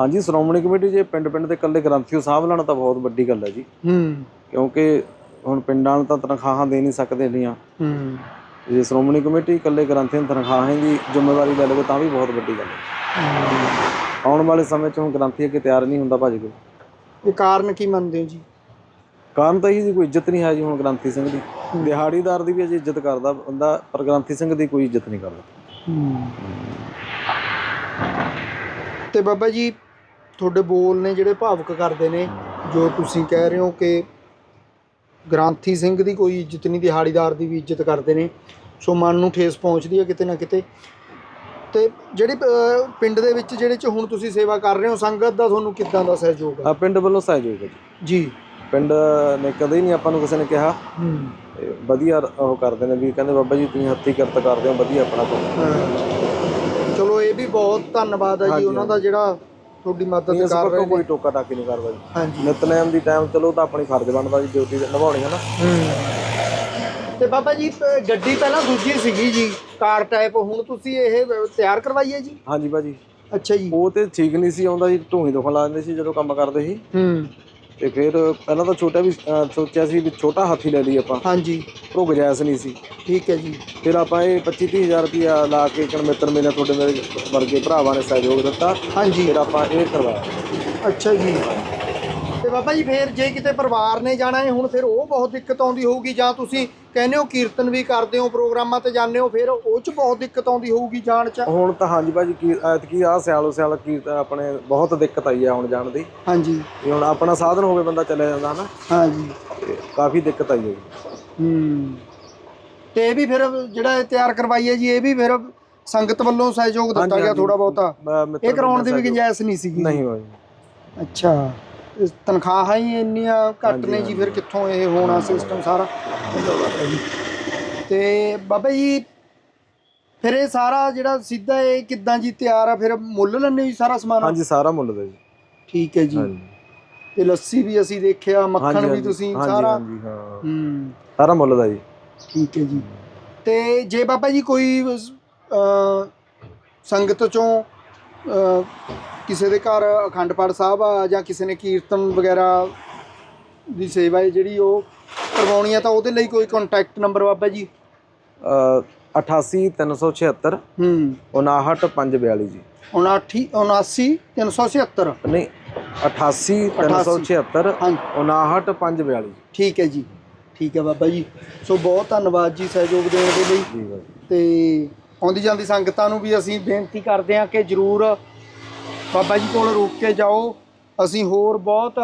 [SPEAKER 2] ਹਾਂਜੀ ਸ਼੍ਰੋਮਣੀ ਕਮੇਟੀ ਜੇ ਪਿੰਡ ਪਿੰਡ ਦੇ ਇਕੱਲੇ ਗ੍ਰੰਥੀਓ ਸਾਂਭ ਲੈਣ ਤਾਂ ਬਹੁਤ ਵੱਡੀ ਗੱਲ ਹੈ ਜੀ।
[SPEAKER 1] ਹੂੰ।
[SPEAKER 2] ਕਿਉਂਕਿ ਹੁਣ ਪਿੰਡਾਂ ਨੂੰ ਤਾਂ ਤਨਖਾਹਾਂ ਦੇ ਨਹੀਂ ਸਕਦੇ ਇੰਨੀਆਂ।
[SPEAKER 1] ਹੂੰ।
[SPEAKER 2] ਜੇ ਸ਼੍ਰੋਮਣੀ ਕਮੇਟੀ ਇਕੱਲੇ ਗ੍ਰੰਥੀਆਂ ਤਨਖਾਹਾਂ ਦੀ ਜ਼ਿੰਮੇਵਾਰੀ ਲੈ ਲਵੇ ਤਾਂ ਵੀ ਬਹੁਤ ਵੱਡੀ ਗੱਲ ਹੈ। ਆਉਣ ਵਾਲੇ ਸਮੇਂ 'ਚ ਹੁਣ ਗ੍ਰੰਥੀ ਅੱਗੇ ਤਿਆਰ ਨਹੀਂ ਹੁੰਦਾ ਭਾਜੀ ਕੋਈ।
[SPEAKER 1] ਇਹ ਕਾਰਨ ਕੀ ਮੰਨਦੇ ਹੋ ਜੀ?
[SPEAKER 2] ਕਾਰਨ ਤਾਂ ਇਹ ਜੀ ਕੋਈ ਇੱਜ਼ਤ ਨਹੀਂ ਹੈ ਜੀ ਹੁਣ ਗ੍ਰੰਥੀ ਸਿੰਘ ਦੀ। ਦਿਹਾੜੀਦਾਰ ਦੀ ਵੀ ਅਜੇ ਇੱਜ਼ਤ ਕਰਦਾ ਬੰਦਾ ਪਰ ਗ੍ਰੰਥੀ ਸਿੰਘ ਦੀ ਕੋਈ ਇੱਜ਼ਤ ਨਹੀਂ ਕਰਦਾ।
[SPEAKER 1] ਤੇ ਬਾਬਾ ਜੀ ਤੁਹਾਡੇ ਬੋਲ ਨੇ ਜਿਹੜੇ ਭਾਵੁਕ ਕਰਦੇ ਨੇ ਜੋ ਤੁਸੀਂ ਕਹਿ ਰਹੇ ਹੋ ਕਿ ਗ੍ਰਾਂਥੀ ਸਿੰਘ ਦੀ ਕੋਈ ਇੱਜ਼ਤ ਨਹੀਂ ਦਿਹਾੜੀਦਾਰ ਦੀ ਵੀ ਇੱਜ਼ਤ ਕਰਦੇ ਨੇ ਸੋ ਮਨ ਨੂੰ ਠੇਸ ਪਹੁੰਚਦੀ ਹੈ ਕਿਤੇ ਨਾ ਕਿਤੇ। ਤੇ ਜਿਹੜੀ ਪਿੰਡ ਦੇ ਵਿੱਚ ਜਿਹੜੇ ਚ ਹੁਣ ਤੁਸੀਂ ਸੇਵਾ ਕਰ ਰਹੇ ਹੋ ਸੰਗਤ ਦਾ ਤੁਹਾਨੂੰ ਕਿੱਦਾਂ ਦਾ ਸਹਿਯੋਗ ਹੈ
[SPEAKER 2] ਆ ਪਿੰਡ ਵੱਲੋਂ ਸਹਿਯੋਗ ਹੈ ਜੀ।
[SPEAKER 1] ਜੀ।
[SPEAKER 2] ਪਿੰਡ ਨੇ ਕਦੇ ਹੀ ਨਹੀਂ ਆਪਾਂ ਨੂੰ ਕਿਸੇ ਨੇ ਕਿਹਾ।
[SPEAKER 1] ਹੂੰ।
[SPEAKER 2] ਵਧੀਆ ਉਹ ਕਰਦੇ ਨੇ ਵੀ ਕਹਿੰਦੇ ਬਾਬਾ ਜੀ ਤੁਸੀਂ ਹੱਥੀ ਕਿਰਤ ਕਰਦੇ ਹੋ ਵਧੀਆ ਆਪਣਾ ਕੰਮ
[SPEAKER 1] ਚਲੋ ਇਹ ਵੀ ਬਹੁਤ ਧੰਨਵਾਦ ਹੈ ਜੀ
[SPEAKER 2] ਹਾਂਜੀ,
[SPEAKER 1] ਉਹਨਾਂ ਦਾ ਜਿਹੜਾ ਤੁਹਾਡੀ ਮਦਦ
[SPEAKER 2] ਇਸ
[SPEAKER 1] ਕਰ ਰਹੇ
[SPEAKER 2] ਪੱਖੋਂ ਕੋਈ
[SPEAKER 1] ਨੇ
[SPEAKER 2] ਟੋਕਾ ਟਾਕੀ ਨਹੀਂ ਕਰਦਾ ਜੀ।
[SPEAKER 1] ਹਾਂਜੀ।
[SPEAKER 2] ਨਿਤਨੇਮ ਦੀ ਟਾਈਮ ਚਲੋ ਉਹ ਤਾਂ ਆਪਣੀ ਫਰਜ਼ ਬਣਦਾ ਜੀ ਡਿਊਟੀ ਨਿਭਾਉਣੀ ਹੈ ਨਾ।
[SPEAKER 1] ਤੇ ਬਾਬਾ ਜੀ ਪ- ਗੱਡੀ ਪਹਿਲਾਂ ਦੂਜੀ ਸੀਗੀ ਜੀ ਕਾਰ ਟਾਈਪ ਹੁਣ ਤੁਸੀਂ ਇਹ ਤਿਆਰ ਕਰਵਾਈ ਹੈ ਜੀ?
[SPEAKER 2] ਹਾਂਜੀ ਭਾਜੀ।
[SPEAKER 1] ਅੱਛਾ ਜੀ।
[SPEAKER 2] ਉਹ ਤੇ ਠੀਕ ਨਹੀਂ ਸੀ ਆਉਂਦਾ ਜੀ ਢੂਹੀ ਦੁਖਣ ਲੱਗ ਜਾਂਦੇ ਸੀ ਜਦੋਂ ਕੰਮ ਕਰਦੇ ਸੀ।
[SPEAKER 1] ਹੂੰ।
[SPEAKER 2] ਤੇ ਫਿਰ ਪਹਿਲਾਂ ਤਾਂ ਛੋਟਾ ਵੀ ਅਹ, ਸੋਚਿਆ ਸੀ ਵੀ ਛੋਟਾ ਹਾਥੀ ਲੈ ਲਈ ਆਪਾਂ।
[SPEAKER 1] ਹਾਂਜੀ।
[SPEAKER 2] ਪਰ ਉਹ ਗੁਜਾਇਸ਼ ਨਹੀਂ ਸੀ।
[SPEAKER 1] ਠੀਕ ਹੈ ਜੀ।
[SPEAKER 2] ਫਿਰ ਆਪਾਂ ਇਹ 25 30 ਹਜ਼ਾਰ ਰੁਪਇਆ ਲਾ ਕੇ ਇੱਕ ਮਿੱਤਰ ਮੇਰੇ ਤੁਹਾਡੇ ਮੇਰੇ ਵਰਗੇ ਭਰਾਵਾਂ ਨੇ ਸਹਿਯੋਗ ਦਿੱਤਾ।
[SPEAKER 1] ਹਾਂਜੀ।
[SPEAKER 2] ਫਿਰ ਆਪਾਂ ਇਹ ਕਰਵਾਇਆ।
[SPEAKER 1] ਅੱਛਾ ਜੀ। ਤੇ ਬਾਬਾ ਜੀ ਫੇਰ ਜੇ ਕਿਤੇ ਪਰਿਵਾਰ ਨੇ ਜਾਣਾ ਹੈ ਹੁਣ ਫਿਰ ਉਹ ਬਹੁਤ ਦਿੱਕਤ ਆਉਂਦੀ ਹੋਊਗੀ ਜਾਂ ਤੁਸੀਂ ਕਹਿੰਦੇ ਹੋ ਕੀਰਤਨ ਵੀ ਕਰਦੇ ਹੋ ਪ੍ਰੋਗਰਾਮਾਂ ਤੇ ਜਾਂਦੇ ਹੋ ਫਿਰ ਉਹ ਚ ਬਹੁਤ ਦਿੱਕਤ ਆਉਂਦੀ ਹੋਊਗੀ ਜਾਣ ਚ?
[SPEAKER 2] ਹੁਣ ਤਾਂ ਹਾਂਜੀ ਭਾਜੀ ਕੀ ਐਤਕੀ ਆ ਸਿਆਲੋ ਸਿਆਲ ਕੀ ਆਪਣੇ ਬਹੁਤ ਦਿੱਕਤ ਆਈ ਹੈ ਆਉਣ ਜਾਣ ਦੀ।
[SPEAKER 1] ਹਾਂਜੀ।
[SPEAKER 2] ਵੀ ਹੁਣ ਆਪਣਾ ਸਾਧਨ ਹੋਵੇ ਬੰਦਾ ਚਲੇ ਜਾਂਦਾ ਹਨਾ।
[SPEAKER 1] ਹਾਂਜੀ।
[SPEAKER 2] ਕਾਫੀ ਦਿੱਕਤ ਆਈ ਹੈ
[SPEAKER 1] ਹੂੰ। ਤੇ ਇਹ ਵੀ ਫਿਰ ਜਿਹੜਾ ਇਹ ਤਿਆਰ ਕਰਵਾਈ ਹੈ ਜੀ ਇਹ ਵੀ ਫਿਰ ਸੰਗਤ ਵੱਲੋਂ ਸਹਿਯੋਗ ਦਿੱਤਾ ਗਿਆ। ਥੋੜਾ ਬਹੁਤਾ। ਇਹ ਕਰਾਉਣ ਦੀ ਵੀ ਗੁੰਜਾਇਸ਼ ਨਹੀਂ ਸੀਗੀ।
[SPEAKER 2] ਨਹੀਂ ਹੋਈ
[SPEAKER 1] ਅੱਛਾ। ਤਨਖਾਹਾਂ ਹੀ ਇੰਨੀਆਂ ਘੱਟ ਨੇ ਜੀ ਫਿਰ ਕਿੱਥੋਂ ਇਹ ਹੋਣਾ ਸਿਸਟਮ ਸਾਰਾ? ਤੇ ਬਾਬਾ ਜੀ ਫਿਰ ਇਹ ਸਾਰਾ ਜਿਹੜਾ ਸਿੱਧਾ ਇਹ ਕਿੱਦਾਂ ਜੀ ਤਿਆਰ ਆ? ਫਿਰ ਮੁੱਲ ਲੈਣੇ ਜੀ ਸਾਰਾ ਸਮਾਨ?
[SPEAKER 2] ਹਾਂਜੀ ਸਾਰਾ ਮੁੱਲ ਦਾ ਜੀ।
[SPEAKER 1] ਠੀਕ ਹੈ ਜੀ। ਤੇ ਲੱਸੀ ਵੀ ਅਸੀਂ ਦੇਖਿਆ ਮੱਖਣ ਵੀ ਤੁਸੀਂ ਸਾਰਾ?
[SPEAKER 2] ਹਾਂਜੀ ਹਾਂ।
[SPEAKER 1] ਹੂੰ।
[SPEAKER 2] ਸਾਰਾ ਮੁੱਲ ਦਾ ਜੀ।
[SPEAKER 1] ਠੀਕ ਹੈ ਜੀ। ਤੇ ਜੇ ਬਾਬਾ ਜੀ ਕੋਈ ਸੰਗਤ ਚੋਂ ਕਿਸੇ ਦੇ ਘਰ ਅਖੰਡ ਪਾਠ ਸਾਹਿਬ ਆ ਜਾਂ ਕਿਸੇ ਨੇ ਕੀਰਤਨ ਵਗੈਰਾ ਦੀ ਸੇਵਾ ਹੈ ਜਿਹੜੀ ਉਹ ਕਰਵਾਉਣੀ ਆ ਤਾਂ ਉਹਦੇ ਲਈ ਕੋਈ ਕੰਟੈਕਟ ਨੰਬਰ ਬਾਬਾ ਜੀ?
[SPEAKER 2] ਅ 88 376
[SPEAKER 1] ਹੂੰ।
[SPEAKER 2] 59 542 ਜੀ।
[SPEAKER 1] 59 79 376
[SPEAKER 2] ਨਹੀਂ 88 376
[SPEAKER 1] ਹਾਂਜੀ।
[SPEAKER 2] 59 542
[SPEAKER 1] ਠੀਕ ਹੈ ਜੀ। ਠੀਕ ਹੈ ਬਾਬਾ ਜੀ। ਸੋ ਬਹੁਤ ਧੰਨਵਾਦ ਜੀ ਸਹਿਯੋਗ ਦੇਣ ਦੇ ਲਈ। ਤੇ ਆਉਂਦੀ ਜਾਂਦੀ ਸੰਗਤਾਂ ਨੂੰ ਵੀ ਅਸੀਂ ਬੇਨਤੀ ਕਰਦੇ ਹਾਂ ਕਿ ਜਰੂਰ ਬਾਬਾ ਜੀ ਕੋਲ ਰੁਕ ਕੇ ਜਾਓ। ਅਸੀਂ ਹੋਰ ਬਹੁਤ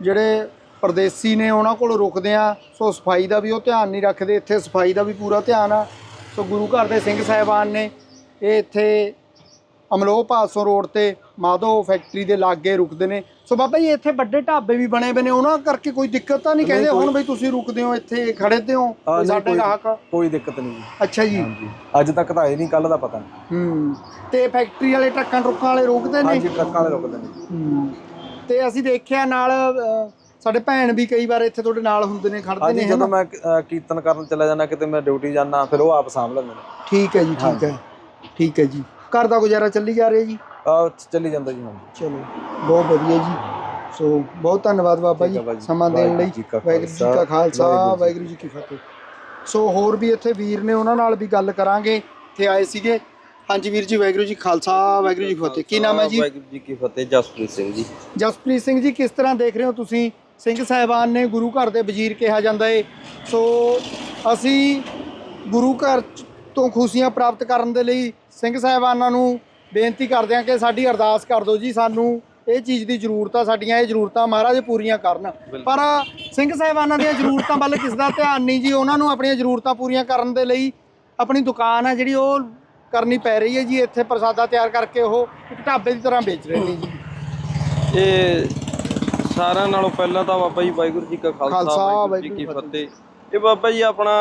[SPEAKER 1] ਜਿਹੜੇ ਪਰਦੇਸੀ ਨੇ ਉਹਨਾਂ ਕੋਲ ਰੁਕਦੇ ਆ ਸੋ ਸਫ਼ਾਈ ਦਾ ਵੀ ਉਹ ਧਿਆਨ ਨਹੀਂ ਰੱਖਦੇ। ਇੱਥੇ ਸਫ਼ਾਈ ਦਾ ਵੀ ਪੂਰਾ ਧਿਆਨ ਆ। ਸੋ ਗੁਰੂ ਘਰ ਦੇ ਸਿੰਘ ਸਾਹਿਬਾਨ ਨੇ ਇਹ ਇੱਥੇ ਅਮਲੋਹ ਪਾਸੋਂ ਰੋਡ ਤੇ ਮਾਧੋ ਫੈਕਟਰੀ ਦੇ ਲਾਗੇ ਰੁਕਦੇ ਨੇ। ਸੋ ਬਾਬਾ ਜੀ ਇੱਥੇ ਵੱਡੇ ਢਾਬੇ ਵੀ ਬਣੇ ਬਣੇ ਉਹਨਾਂ ਕਰਕੇ ਕੋਈ ਦਿੱਕਤ ਤਾਂ ਨਹੀਂ ਕਹਿੰਦੇ ਹੁਣ ਬਈ ਤੁਸੀਂ ਰੁਕਦੇ ਹੋ ਇੱਥੇ ਖੜੇਦੇ ਹੋ? ਸਾਡੇ ਗਾਹਕ
[SPEAKER 2] ਕੋਈ ਦਿੱਕਤ ਨਹੀਂ ਜੀ।
[SPEAKER 1] ਅੱਛਾ ਜੀ।
[SPEAKER 2] ਅੱਜ ਤੱਕ ਤਾਂ ਆਏ ਨਹੀਂ ਕੱਲ ਦਾ ਪਤਾ ਨਹੀਂ।
[SPEAKER 1] ਹੂੰ। ਤੇ ਫੈਕਟਰੀ ਵਾਲੇ ਟਰੱਕਾਂ ਟਰੁੱਕਾਂ ਵਾਲੇ ਰੋਕਦੇ ਨੇ?
[SPEAKER 2] ਹਾਂਜੀ ਟਰੱਕਾਂ ਵਾਲੇ ਰੁਕਦੇ ਨੇ
[SPEAKER 1] ਤੇ ਅਸੀਂ ਦੇਖਿਆ ਨਾਲ ਸਾਡੇ ਭੈਣ ਵੀ ਕਈ ਵਾਰ ਇੱਥੇ ਤੁਹਾਡੇ ਨਾਲ ਹੁੰਦੇ ਨੇ ਖੜਦੇ ਨੇ
[SPEAKER 2] ਜਦੋਂ ਮੈਂ ਕੀਰਤਨ ਕਰਨ ਚਲਾ ਜਾਂਦਾ ਕਿਤੇ ਮੈਂ ਡਿਊਟੀ ਜਾਂਦਾ ਫਿਰ ਉਹ ਆਪ ਸਾਂਭ ਲੈਂਦੇ ਨੇ।
[SPEAKER 1] ਠੀਕ ਹੈ ਜੀ ਠੀਕ ਹੈ। ਠੀਕ ਹੈ ਜੀ। ਘਰ ਦਾ ਗੁਜ਼ਾਰਾ ਚੱਲੀ ਜਾ ਰਿਹਾ ਜੀ?
[SPEAKER 2] ਆ ਚੱਲੀ ਜਾਂਦਾ ਜੀ ਹਾਂਜੀ।
[SPEAKER 1] ਚਲੋ ਬਹੁਤ ਵਧੀਆ ਜੀ। ਸੋ ਬਹੁਤ ਧੰਨਵਾਦ ਬਾਬਾ ਜੀ। ਸਮਾਂ ਦੇਣ ਲਈ।
[SPEAKER 2] ਵਾਹਿਗੁਰੂ ਜੀ ਕਾ
[SPEAKER 1] ਖਾਲਸਾ
[SPEAKER 2] ਵਾਹਿਗੁਰੂ ਜੀ।
[SPEAKER 1] ਕੀ ਫਤਿਹ। ਸੋ ਹੋਰ ਵੀ ਇੱਥੇ ਵੀਰ ਨੇ ਉਹਨਾਂ ਨਾਲ ਵੀ ਗੱਲ ਕਰਾਂਗੇ। ਇੱਥੇ ਆਏ ਸੀਗੇ। ਹਾਂਜੀ ਵੀਰ ਜੀ ਵਾਹਿਗੁਰੂ ਜੀ ਖਾਲਸਾ ਵਾਹਿਗੁਰੂ ਜੀ ਕੀ ਫਤਿਹ। ਕੀ ਨਾਮ ਹੈ ਜੀ?
[SPEAKER 3] ਵਾਹਿਗੁਰੂ ਜੀ ਕੀ ਫਤਿਹ ਜਸਪ੍ਰੀਤ ਸਿੰਘ ਜੀ।
[SPEAKER 1] ਜਸਪ੍ਰੀਤ ਸਿੰਘ ਜੀ ਕਿਸ ਤਰ੍ਹਾਂ ਦੇਖ ਰਹੇ ਹੋ ਤੁਸੀਂ? ਸਿੰਘ ਸਾਹਿਬਾਨ ਨੇ ਗੁਰੂ ਘਰ ਦੇ ਵਜ਼ੀਰ ਕਿਹਾ ਜਾਂਦਾ ਏ। ਸੋ ਅਸੀਂ ਗੁਰੂ ਘਰ ਤੋਂ ਖੁਸ਼ੀਆਂ ਪ੍ਰਾਪਤ ਕਰਨ ਦੇ ਲਈ ਸਿੰਘ ਸਾਹਿਬਾਨਾਂ ਨੂੰ ਬੇਨਤੀ ਕਰਦੇ ਹਾਂ ਕਿ ਸਾਡੀ ਅਰਦਾਸ ਕਰ ਦਿਓ ਜੀ ਸਾਨੂੰ ਇਹ ਚੀਜ਼ ਦੀ ਜ਼ਰੂਰਤ ਆ ਸਾਡੀਆਂ ਇਹ ਜ਼ਰੂਰਤਾਂ ਮਹਾਰਾਜ ਪੂਰੀਆਂ ਕਰਨ। ਪਰ ਸਿੰਘ ਸਾਹਿਬਾਨਾਂ ਦੀਆਂ ਜ਼ਰੂਰਤਾਂ ਵੱਲ ਕਿਸ ਦਾ ਧਿਆਨ ਨਹੀਂ ਜੀ ਉਹਨਾਂ ਨੂੰ ਆਪਣੀਆਂ ਜ਼ਰੂਰਤਾਂ ਪੂਰੀਆਂ ਕਰਨ ਦੇ ਲਈ ਆਪਣੀ ਦੁਕਾਨ ਆ ਜਿਹੜੀ ਉਹ ਕਰਨੀ ਪੈ ਰਹੀ ਹੈ ਜੀ ਇੱਥੇ ਪ੍ਰਸਾਦਾ ਤਿਆਰ ਕਰਕੇ ਉਹ ਇੱਕ ਢਾਬੇ ਦੀ ਤਰ੍ਹਾਂ ਵੇਚ ਰਹੇ ਨੇ ਜੀ।
[SPEAKER 3] ਇਹ ਸਾਰਿਆਂ ਨਾਲੋਂ ਪਹਿਲਾਂ ਤਾਂ ਬਾਬਾ ਜੀ ਵਾਹਿਗੁਰੂ ਜੀ ਕਾ ਖਾਲਸਾ ਵਾਹਿਗੁਰੂ ਜੀ ਕੀ ਫਤਿਹ। ਇਹ ਬਾਬਾ ਜੀ ਆਪਣਾ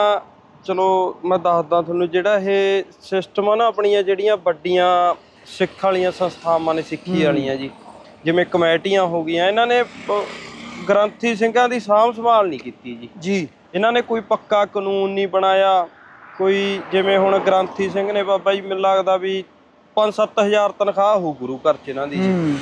[SPEAKER 3] ਚਲੋ ਮੈਂ ਦੱਸਦਾ ਤੁਹਾਨੂੰ ਜਿਹੜਾ ਇਹ ਸਿਸਟਮ ਆ ਨਾ ਆਪਣੀਆਂ ਜਿਹੜੀਆਂ ਵੱਡੀਆਂ ਸਿੱਖ ਵਾਲੀਆਂ ਸੰਸਥਾਵਾਂ ਨੇ ਸਿੱਖੀ ਵਾਲੀਆਂ ਜੀ ਜਿਵੇਂ ਕਮੇਟੀਆਂ ਹੋ ਗਈਆਂ ਇਹਨਾਂ ਨੇ ਪ- ਗ੍ਰੰਥੀ ਸਿੰਘਾਂ ਦੀ ਸਾਂਭ ਸੰਭਾਲ ਨਹੀਂ ਕੀਤੀ ਜੀ।
[SPEAKER 1] ਜੀ।
[SPEAKER 3] ਇਹਨਾਂ ਨੇ ਕੋਈ ਪੱਕਾ ਕਾਨੂੰਨ ਨਹੀਂ ਬਣਾਇਆ ਕੋਈ ਜਿਵੇਂ ਹੁਣ ਗ੍ਰੰਥੀ ਸਿੰਘ ਨੇ ਬਾਬਾ ਜੀ ਮੈਨੂੰ ਲੱਗਦਾ ਵੀ 5-7000 ਤਨਖਾਹ ਹੋ ਗੁਰੂ ਘਰ ਚ ਇਹਨਾਂ ਦੀ ਜੀ।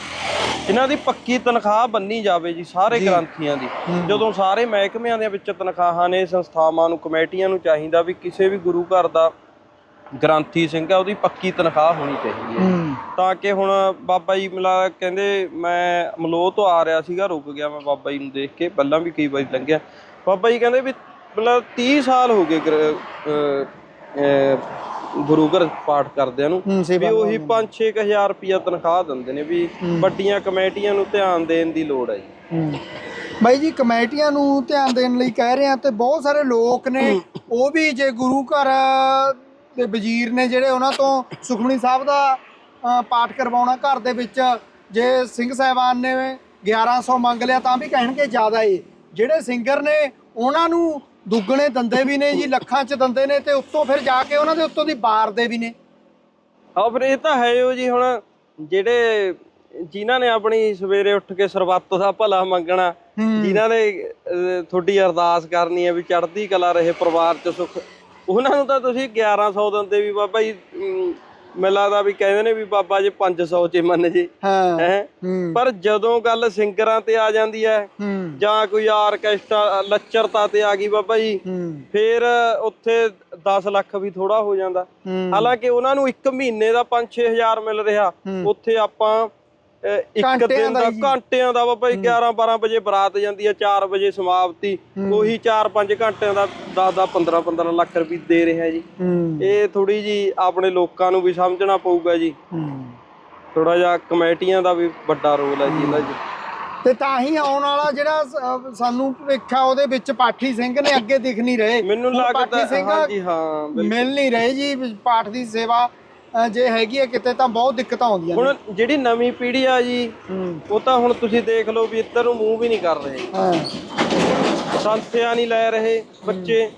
[SPEAKER 3] ਇਹਨਾਂ ਦੀ ਪੱਕੀ ਤਨਖਾਹ ਬੰਨੀ ਜਾਵੇ ਜੀ ਸਾਰੇ ਗ੍ਰੰਥੀਆਂ ਦੀ। ਜਦੋਂ ਸਾਰੇ ਮਹਿਕਮਿਆਂ ਦੇ ਵਿੱਚ ਤਨਖਾਹਾਂ ਨੇ ਸੰਸਥਾਵਾਂ ਨੂੰ ਕਮੇਟੀਆਂ ਨੂੰ ਚਾਹੀਦਾ ਵੀ ਕਿਸੇ ਵੀ ਗੁਰੂ ਘਰ ਦਾ ਗ੍ਰੰਥੀ ਸਿੰਘ ਆ ਉਹਦੀ ਪੱਕੀ ਤਨਖਾਹ ਹੋਣੀ ਚਾਹੀਦੀ ਹੈ।
[SPEAKER 1] ਹੂੰ।
[SPEAKER 3] ਤਾਂ ਕਿ ਹੁਣ ਬਾਬਾ ਜੀ ਮਿਲਾ ਕਹਿੰਦੇ ਮੈਂ ਮਲੋਹ ਤੋਂ ਆ ਰਿਹਾ ਸੀਗਾ ਰੁਕ ਗਿਆ ਮੈਂ ਬਾਬਾ ਜੀ ਨੂੰ ਦੇਖ ਕੇ ਪਹਿਲਾਂ ਵੀ ਕਈ ਵਾਰੀ ਲੰਘਿਆ। ਬਾਬਾ ਜੀ ਕਹਿੰਦੇ ਵੀ ਮਤਲਬ 30 ਸਾਲ ਹੋ ਗਏ ਗ੍ਰ- ਘਰ ਪਾਠ ਕਰਦਿਆਂ ਨੂੰ
[SPEAKER 1] ਹੂੰ
[SPEAKER 3] ਵੀ ਉਹੀ 5-6000 ਰੁਪਿਆ ਤਨਖਾਹ ਦਿੰਦੇ ਨੇ ਵੀ ਵੱਡੀਆਂ ਕਮੇਟੀਆਂ ਨੂੰ ਧਿਆਨ ਦੇਣ ਦੀ ਲੋੜ ਹੈ ਜੀ।
[SPEAKER 1] ਬਾਈ ਜੀ ਕਮੇਟੀਆਂ ਨੂੰ ਧਿਆਨ ਦੇਣ ਲਈ ਕਹਿ ਰਹੇ ਆ ਤੇ ਬਹੁਤ ਸਾਰੇ ਲੋਕ ਨੇ ਉਹ ਵੀ ਜੇ ਗੁਰੂ ਘਰ ਦੇ ਵਜ਼ੀਰ ਨੇ ਜਿਹੜੇ ਉਹਨਾਂ ਤੋਂ ਸੁਖਮਣੀ ਸਾਹਿਬ ਦਾ ਅ, ਪਾਠ ਕਰਵਾਉਣਾ ਘਰ ਦੇ ਵਿੱਚ ਜੇ ਸਿੰਘ ਸਾਹਿਬਾਨ ਨੇ 1100 ਮੰਗ ਲਿਆ ਤਾਂ ਵੀ ਕਹਿਣਗੇ ਜ਼ਿਆਦਾ ਏ। ਜਿਹੜੇ ਸਿੰਗਰ ਨੇ ਉਹਨਾਂ ਨੂੰ ਦੁੱਗਣੇ ਦੰਦੇ ਵੀ ਨੇ ਜੀ ਲੱਖਾਂ ਚ ਦੰਦੇ ਨੇ ਤੇ ਉੱਤੋਂ ਫਿਰ ਜਾ ਕੇ ਉਹਨਾਂ ਦੇ ਉੱਤੋਂ ਦੀ ਬਾਰਦੇ ਵੀ ਨੇ
[SPEAKER 3] ਆ ਫਿਰ ਇਹ ਤਾਂ ਹੈ ਓ ਜੀ ਹੁਣ ਜਿਹੜੇ ਜਿਨ੍ਹਾਂ ਨੇ ਆਪਣੀ ਸਵੇਰੇ ਉੱਠ ਕੇ ਸਰਬੱਤ ਦਾ ਭਲਾ ਮੰਗਣਾ
[SPEAKER 1] ਹੂੰ।
[SPEAKER 3] ਜਿਨ੍ਹਾਂ ਨੇ ਤੁਹਾਡੀ ਅਰਦਾਸ ਕਰਨੀ ਹੈ ਵੀ ਚੜ੍ਹਦੀ ਕਲਾ ਰਹੇ ਪਰਿਵਾਰ ਚ ਸੁੱਖ ਉਹਨਾਂ ਨੂੰ ਤਾਂ ਤੁਸੀਂ 1100 ਦਿੰਦੇ ਵੀ ਬਾਬਾ ਜੀ ਮੈਨੂੰ ਲੱਗਦਾ ਵੀ ਕਹਿੰਦੇ ਨੇ ਵੀ ਬਾਬਾ ਜੀ 500 ਚ ਮੰਨ ਜੇ।
[SPEAKER 1] ਹਾਂ
[SPEAKER 3] ਪਰ ਜਦੋਂ ਗੱਲ ਸਿੰਗਰਾਂ ਤੇ ਆ ਜਾਂਦੀ ਹੈ ਜਾਂ ਕੋਈ ਆਰਕੈਸਟਰਾ ਲੱਚਰਤਾ ਤੇ ਆ ਗਈ ਬਾਬਾ ਜੀ ਫੇਰ ਉੱਥੇ 10 ਲੱਖ ਵੀ ਥੋੜਾ ਹੋ ਜਾਂਦਾ। ਹਾਲਾਂਕਿ ਉਹਨਾਂ ਨੂੰ ਇੱਕ ਮਹੀਨੇ ਦਾ 5-6000 ਮਿਲ ਰਿਹਾ। ਉੱਥੇ ਆਪਾਂ ਇੱਕ ਦਿਨ
[SPEAKER 1] ਦਾ ਹੀ ਜੀ।
[SPEAKER 3] ਘੰਟਿਆਂ ਦਾ ਬਾਬਾ ਜੀ 11-12 ਵਜੇ ਬਰਾਤ ਜਾਂਦੀ ਹੈ 4 ਵਜੇ ਸਮਾਪਤੀ। ਉਹੀ 4-5 ਘੰਟਿਆਂ ਦਾ 10-10 15-15 ਲੱਖ ਰੁਪਏ ਦੇ ਰਿਹਾ ਜੀ।
[SPEAKER 1] ਹੂੰ।
[SPEAKER 3] ਇਹ ਥੋੜੀ ਜੀ ਆਪਣੇ ਲੋਕਾਂ ਨੂੰ ਵੀ ਸਮਝਣਾ ਪਊਗਾ ਜੀ।
[SPEAKER 1] ਹੂੰ।
[SPEAKER 3] ਥੋੜਾ ਜਿਹਾ ਕਮੇਟੀਆਂ ਦਾ ਵੀ ਵੱਡਾ ਰੋਲ ਹੈ ਜੀ ਇਹਨਾਂ 'ਚ
[SPEAKER 1] ਤੇ ਤਾਂ ਹੀ ਆਉਣ ਵਾਲਾ ਜਿਹੜਾ ਸਾਨੂੰ ਭਵਿੱਖ ਆ ਉਹਦੇ ਵਿੱਚ ਪਾਠੀ ਸਿੰਘ ਨੇ ਅੱਗੇ ਦਿਖ ਨਹੀਂ ਰਹੇ।
[SPEAKER 3] ਮੈਨੂੰ ਲੱਗਦਾ
[SPEAKER 1] ਸਿੰਘ
[SPEAKER 3] ਹਾਂਜੀ ਹਾਂ।
[SPEAKER 1] ਮਿਲ ਨਹੀਂ ਰਹੇ ਜੀ ਪਾਠ ਦੀ ਸੇਵਾ ਜੇ ਹੈਗੀ ਹੈ ਕਿਤੇ ਤਾਂ ਬਹੁਤ ਦਿੱਕਤਾਂ ਆਉਂਦੀਆਂ ਨੇ।
[SPEAKER 3] ਹੁਣ ਜਿਹੜੀ ਨਵੀਂ ਪੀੜ੍ਹੀ ਆ ਜੀ ਉਹ ਤਾਂ ਹੁਣ ਤੁਸੀਂ ਦੇਖ ਲਓ ਵੀ ਇੱਧਰ ਨੂੰ ਮੂੰਹ ਵੀ ਨਹੀਂ ਕਰ ਰਹੇ।
[SPEAKER 1] ਹਾਂ।
[SPEAKER 3] ਸੰਥਿਆ ਨਹੀਂ ਲੈ ਰਹੇ ਬੱਚੇ।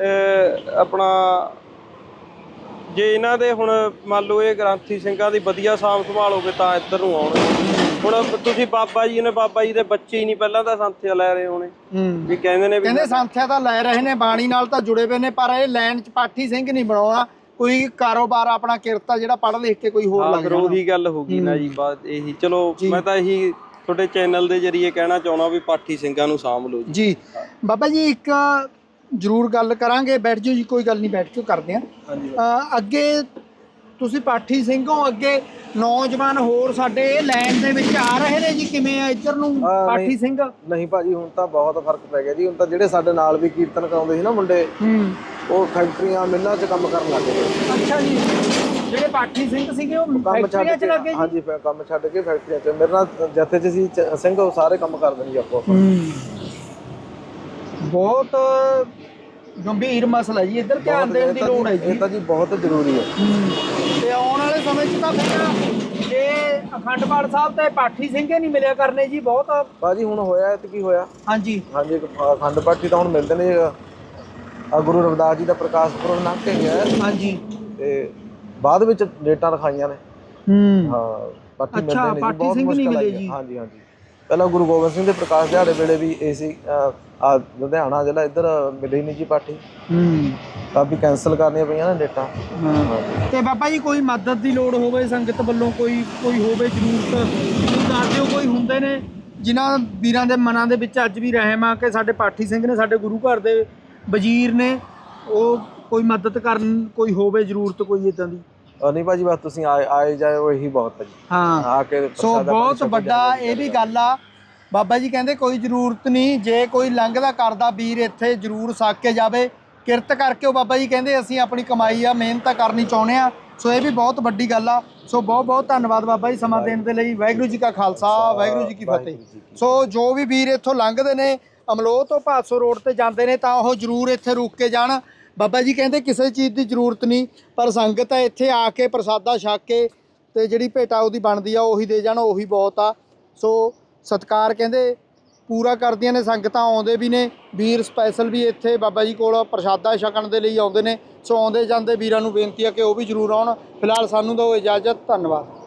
[SPEAKER 3] ਅਹ ਆਪਣਾ ਜੇ ਇਹਨਾਂ ਦੇ ਹੁਣ ਮੰਨ ਲਓ ਇਹ ਗ੍ਰੰਥੀ ਸਿੰਘਾਂ ਦੀ ਵਧੀਆ ਸਾਂਭ ਸੰਭਾਲ ਹੋਵੇ ਤਾਂ ਇੱਧਰ ਨੂੰ ਆਉਣਗੇ ਹੁਣ ਤੁਸੀਂ ਬਾਬਾ ਜੀ ਨੇ ਬਾਬਾ ਜੀ ਦੇ ਬੱਚੇ ਹੀ ਨਹੀਂ ਪਹਿਲਾਂ ਤਾਂ ਸੰਥਿਆ ਲੈ ਰਹੇ ਹੋਣੇ।
[SPEAKER 1] ਹੂੰ।
[SPEAKER 3] ਵੀ ਕਹਿੰਦੇ ਨੇ ਵੀ
[SPEAKER 1] ਕਹਿੰਦੇ ਸੰਥਿਆ ਤਾਂ ਲੈ ਰਹੇ ਨੇ ਬਾਣੀ ਨਾਲ ਤਾਂ ਜੁੜੇ ਹੋਏ ਨੇ ਪਰ ਇਹ ਲਾਈਨ ਚ ਪਾਠੀ ਸਿੰਘ ਨਹੀਂ ਬਣਾਉਣਾ। ਕੋਈ ਕਾਰੋਬਾਰ ਆਪਣਾ ਕਿਰਤਾ ਜਿਹੜਾ ਪੜ੍ਹ ਲਿਖ ਕੇ ਕੋਈ ਹੋਰ ਲੱਗ ਜਾਣਾ
[SPEAKER 3] ਉਹੀ ਗੱਲ ਹੋ ਗਈ ਨਾ ਜੀ ਬਾਤ ਇਹੀ। ਚਲੋ ਮੈਂ ਤਾਂ ਇਹੀ ਤੁਹਾਡੇ ਚੈਨਲ ਦੇ ਜਰੀਏ ਕਹਿਣਾ ਚਾਹੁੰਦਾ ਵੀ ਪਾਠੀ ਸਿੰਘਾਂ ਨੂੰ ਸਾਂਭ ਲਓ ਜੀ।
[SPEAKER 1] ਜੀ। ਬਾਬਾ ਜੀ ਇੱਕ ਜ਼ਰੂਰ ਗੱਲ ਕਰਾਂਗੇ। ਬੈਠ ਜਾਓ ਜੀ ਕੋਈ ਗੱਲ ਨਹੀਂ ਬੈਠ ਕੇ ਕਰਦੇ ਆ। ਅੱਗੇ ਤੁਸੀਂ ਪਾਠੀ ਸਿੰਘ ਹੋ ਅੱਗੇ ਨੌਜਵਾਨ ਹੋਰ ਸਾਡੇ ਇਹ ਲਾਈਨ ਦੇ ਵਿੱਚ ਆ ਰਹੇ ਨੇ ਜੀ। ਕਿਵੇਂ ਆ ਇੱਧਰ ਨੂੰ ਪਾਠੀ। ਸਿੰਘ?
[SPEAKER 2] ਨਹੀਂ ਭਾਜੀ ਹੁਣ ਤਾਂ ਬਹੁਤ ਫ਼ਰਕ ਪੈ ਗਿਆ ਜੀ। ਹੁਣ ਤਾਂ ਜਿਹੜੇ ਸਾਡੇ ਨਾਲ ਵੀ ਕੀਰਤਨ ਕਰਾਉਂਦੇ ਸੀ ਨਾ ਮੁੰਡੇ
[SPEAKER 1] ਹੂੰ।
[SPEAKER 2] ਉਹ ਫੈਕਟਰੀਆਂ ਮਿੱਲਾਂ 'ਚ ਕੰਮ ਕਰਨ ਲੱਗ ਗਏ।
[SPEAKER 1] ਅੱਛਾ ਜੀ। ਜਿਹੜੇ ਪਾਠੀ ਸਿੰਘ ਸੀਗੇ ਉਹ
[SPEAKER 2] ਕੰਮ
[SPEAKER 1] ਫੈਕਟਰੀਆਂ
[SPEAKER 2] ਛੱਡ
[SPEAKER 1] ਚ
[SPEAKER 2] ਕੇ
[SPEAKER 1] ਲੱਗੇ ਜੀ?
[SPEAKER 2] ਹਾਂਜੀ ਫਿਰ ਕੰਮ ਛੱਡ ਕੇ ਫੈਕਟਰੀਆਂ 'ਚ। ਮੇਰੇ ਨਾਲ ਜਥੇ 'ਚ ਸੀ ਚ- ਸਿੰਘ ਉਹ ਸਾਰੇ ਕੰਮ ਕਰਦੇ ਨੇ ਜੀ ਆਪੋ।
[SPEAKER 1] ਬਹੁਤ ਗੰਭੀਰ ਮਸਲਾ ਜੀ ਇੱਧਰ ਧਿਆਨ ਦੇਣ ਦੀ ਲੋੜ ਹੈ
[SPEAKER 2] ਇਹ
[SPEAKER 1] ਜੀ।
[SPEAKER 2] ਤਾਂ ਜੀ ਬਹੁਤ ਜ਼ਰੂਰੀ ਹੈ।
[SPEAKER 1] ਤੇ ਆਉਣ ਵਾਲੇ ਸਮੇਂ 'ਚ ਤਾਂ ਫਿਰ ਅਖੰਡ ਪਾਠ ਸਾਹਿਬ ਤੇ ਪਾਠੀ ਸਿੰਘੇ ਨਹੀਂ ਮਿਲਿਆ ਕਰਨੇ ਜੀ ਬਹੁਤ
[SPEAKER 2] ਬਾਜੀ ਹੁਣ ਹੋਇਆ ਤੇ ਕੀ ਹੋਇਆ।
[SPEAKER 1] ਹਾਂਜੀ।
[SPEAKER 2] ਹਾਂਜੀ ਇੱਕ ਅਖੰਡ ਪਾਠੀ ਤਾਂ ਹੁਣ ਮਿਲਦੇ ਨੇ ਆ ਗੁਰੂ ਰਵਿਦਾਸ ਜੀ ਦਾ ਪ੍ਰਕਾਸ਼ ਪੁਰਬ ਲੰਘ ਕੇ ਗਿਆ ਹੈ।
[SPEAKER 1] ਹਾਂਜੀ।
[SPEAKER 2] ਤੇ ਬਾਅਦ ਵਿੱਚ ਡੇਟਾਂ ਰਖਾਈਆਂ ਨੇ।
[SPEAKER 1] ਹੂੰ।
[SPEAKER 2] ਹਾਂ ਪਾਠੀ
[SPEAKER 1] ਅੱਛਾ,
[SPEAKER 2] ਮਿਲਦੇ ਨੇ ਜੀ
[SPEAKER 1] ਪਾਠੀ
[SPEAKER 2] ਬਹੁਤ
[SPEAKER 1] ਸਿੰਘ ਨਹੀਂ
[SPEAKER 2] ਮੁਸ਼ਕਲ
[SPEAKER 1] ਮਿਲੇ
[SPEAKER 2] ਆਈ ਹੈ।
[SPEAKER 1] ਜੀ।
[SPEAKER 2] ਹਾਂਜੀ ਹਾਂਜੀ। ਪਹਿਲਾਂ ਗੁਰੂ ਗੋਬਿੰਦ ਸਿੰਘ ਦੇ ਪ੍ਰਕਾਸ਼ ਦਿਹਾੜੇ ਵੇਲੇ ਵੀ ਏਸੀ ਆ ਲੁਧਿਆਣਾ ਜ਼ਿਲ੍ਹਾ ਇੱਧਰ ਮਿਲੇ ਹੀ ਨਹੀਂ ਜੀ ਪਾਠੀ।
[SPEAKER 1] ਹੂੰ।
[SPEAKER 2] ਕਾਫੀ ਕੈਨਸਲ ਕਰਨੀਆਂ ਪਈਆਂ ਨੇ ਡੇਟਾਂ।
[SPEAKER 1] ਹਾਂ। ਤੇ ਬਾਬਾ ਜੀ ਕੋਈ ਮਦਦ ਦੀ ਲੋੜ ਹੋਵੇ ਸੰਗਤ ਵੱਲੋਂ ਕੋਈ ਕੋਈ ਹੋਵੇ ਜ਼ਰੂਰਤ ਦੱਸ ਦਿਓ ਕੋਈ ਹੁੰਦੇ ਨੇ ਜਿਨ੍ਹਾਂ ਵੀਰਾਂ ਦੇ ਮਨਾਂ ਦੇ ਵਿੱਚ ਅੱਜ ਵੀ ਰਹਿਮ ਆ ਕਿ ਸਾਡੇ ਪਾਠੀ ਸਿੰਘ ਨੇ ਸਾਡੇ ਗੁਰੂ ਘਰ ਦੇ ਵਜ਼ੀਰ ਨੇ ਉਹ ਕੋਈ ਮਦਦ ਕਰਨ ਕੋਈ ਹੋਵੇ ਜ਼ਰੂਰਤ ਕੋਈ ਇਦਾਂ ਦੀ?
[SPEAKER 2] ਅਹ ਨਹੀਂ ਭਾਜੀ ਬਸ ਤੁਸੀਂ ਆਏ ਆਏ ਜਾਏ ਉਹ ਇਹੀ ਬਹੁਤ ਹੈ ਜੀ।
[SPEAKER 1] ਹਾਂ।
[SPEAKER 2] ਆ ਕੇ
[SPEAKER 1] ਸੋ
[SPEAKER 2] ਪ੍ਰਸ਼ਾਦਾ ਪਾਣੀ
[SPEAKER 1] ਬਹੁਤ
[SPEAKER 2] ਛਕੋ
[SPEAKER 1] ਵੱਡਾ
[SPEAKER 2] ਜਾਂਦੇ
[SPEAKER 1] ਇਹ ਵੀ ਗੱਲ ਆ। ਬਾਬਾ ਜੀ ਕਹਿੰਦੇ ਕੋਈ ਜ਼ਰੂਰਤ ਨਹੀਂ ਜੇ ਕੋਈ ਲੰਘਦਾ ਕਰਦਾ ਵੀਰ ਇੱਥੇ ਜ਼ਰੂਰ ਸੱਕ ਕੇ ਜਾਵੇ। ਕਿਰਤ ਕਰਕੇ ਉਹ ਬਾਬਾ ਜੀ ਕਹਿੰਦੇ ਅਸੀਂ ਆਪਣੀ ਕਮਾਈ ਆ ਮਿਹਨਤ ਕਰਨੀ ਚਾਹੁੰਦੇ ਆ। ਸੋ ਇਹ ਵੀ ਬਹੁਤ ਵੱਡੀ ਗੱਲ ਆ। ਸੋ ਬਹੁਤ ਬਹੁਤ ਧੰਨਵਾਦ ਬਾਬਾ ਜੀ ਸਮਾਂ ਦੇਣ ਦੇ ਲਈ। ਵਾਹਿਗੁਰੂ ਜੀ ਕਾ ਖਾਲਸਾ ਵਾਹਿਗੁਰੂ ਜੀ ਕੀ ਫਤਿਹ। ਸੋ ਜੋ ਵੀ ਵੀਰ ਇੱਥੋਂ ਲੰਘਦੇ ਨੇ ਅਮਲੋਹ ਤੋਂ ਭਾਸੋ ਰੋਡ ਤੇ ਜਾਂਦੇ ਨੇ ਤਾਂ ਉਹ ਜ਼ਰੂਰ ਇੱਥੇ ਰੁਕ ਕੇ ਜਾਣ। ਬਾਬਾ ਜੀ ਕਹਿੰਦੇ ਕਿਸੇ ਚੀਜ਼ ਦੀ ਜ਼ਰੂਰਤ ਨਹੀਂ, ਪਰ ਸੰਗਤ ਹੈ ਇੱਥੇ ਆ ਕੇ ਪ੍ਰਸਾਦਾ ਛਕ ਕੇ ਤੇ ਜਿਹੜੀ ਭੇਟਾ ਉਹਦੀ ਬਣਦੀ ਆ, ਉਹੀ ਦੇ ਜਾਣ, ਉਹੀ ਬਹੁਤ ਆ। ਸੋ ਸਤਕਾਰ ਕਹਿੰਦੇ ਪੂਰਾ ਕਰਦੀਆਂ ਨੇ, ਸੰਗਤਾਂ ਆਉਂਦੇ ਵੀ ਨੇ। ਵੀਰ ਸਪੈਸ਼ਲ ਵੀ ਇੱਥੇ ਬਾਬਾ ਜੀ ਕੋਲ ਪ੍ਰਸ਼ਾਦਾ ਛਕਣ ਦੇ ਲਈ ਆਉਂਦੇ ਨੇ। ਸੋ ਆਉਂਦੇ ਜਾਂਦੇ ਵੀਰਾਂ ਨੂੰ ਬੇਨਤੀ ਆ ਕਿ ਉਹ ਵੀ ਜ਼ਰੂਰ ਆਉਣ। ਫਿਲਹਾਲ ਸਾਨੂੰ ਦਿਓ ਇਜਾਜ਼ਤ, ਧੰਨਵਾਦ।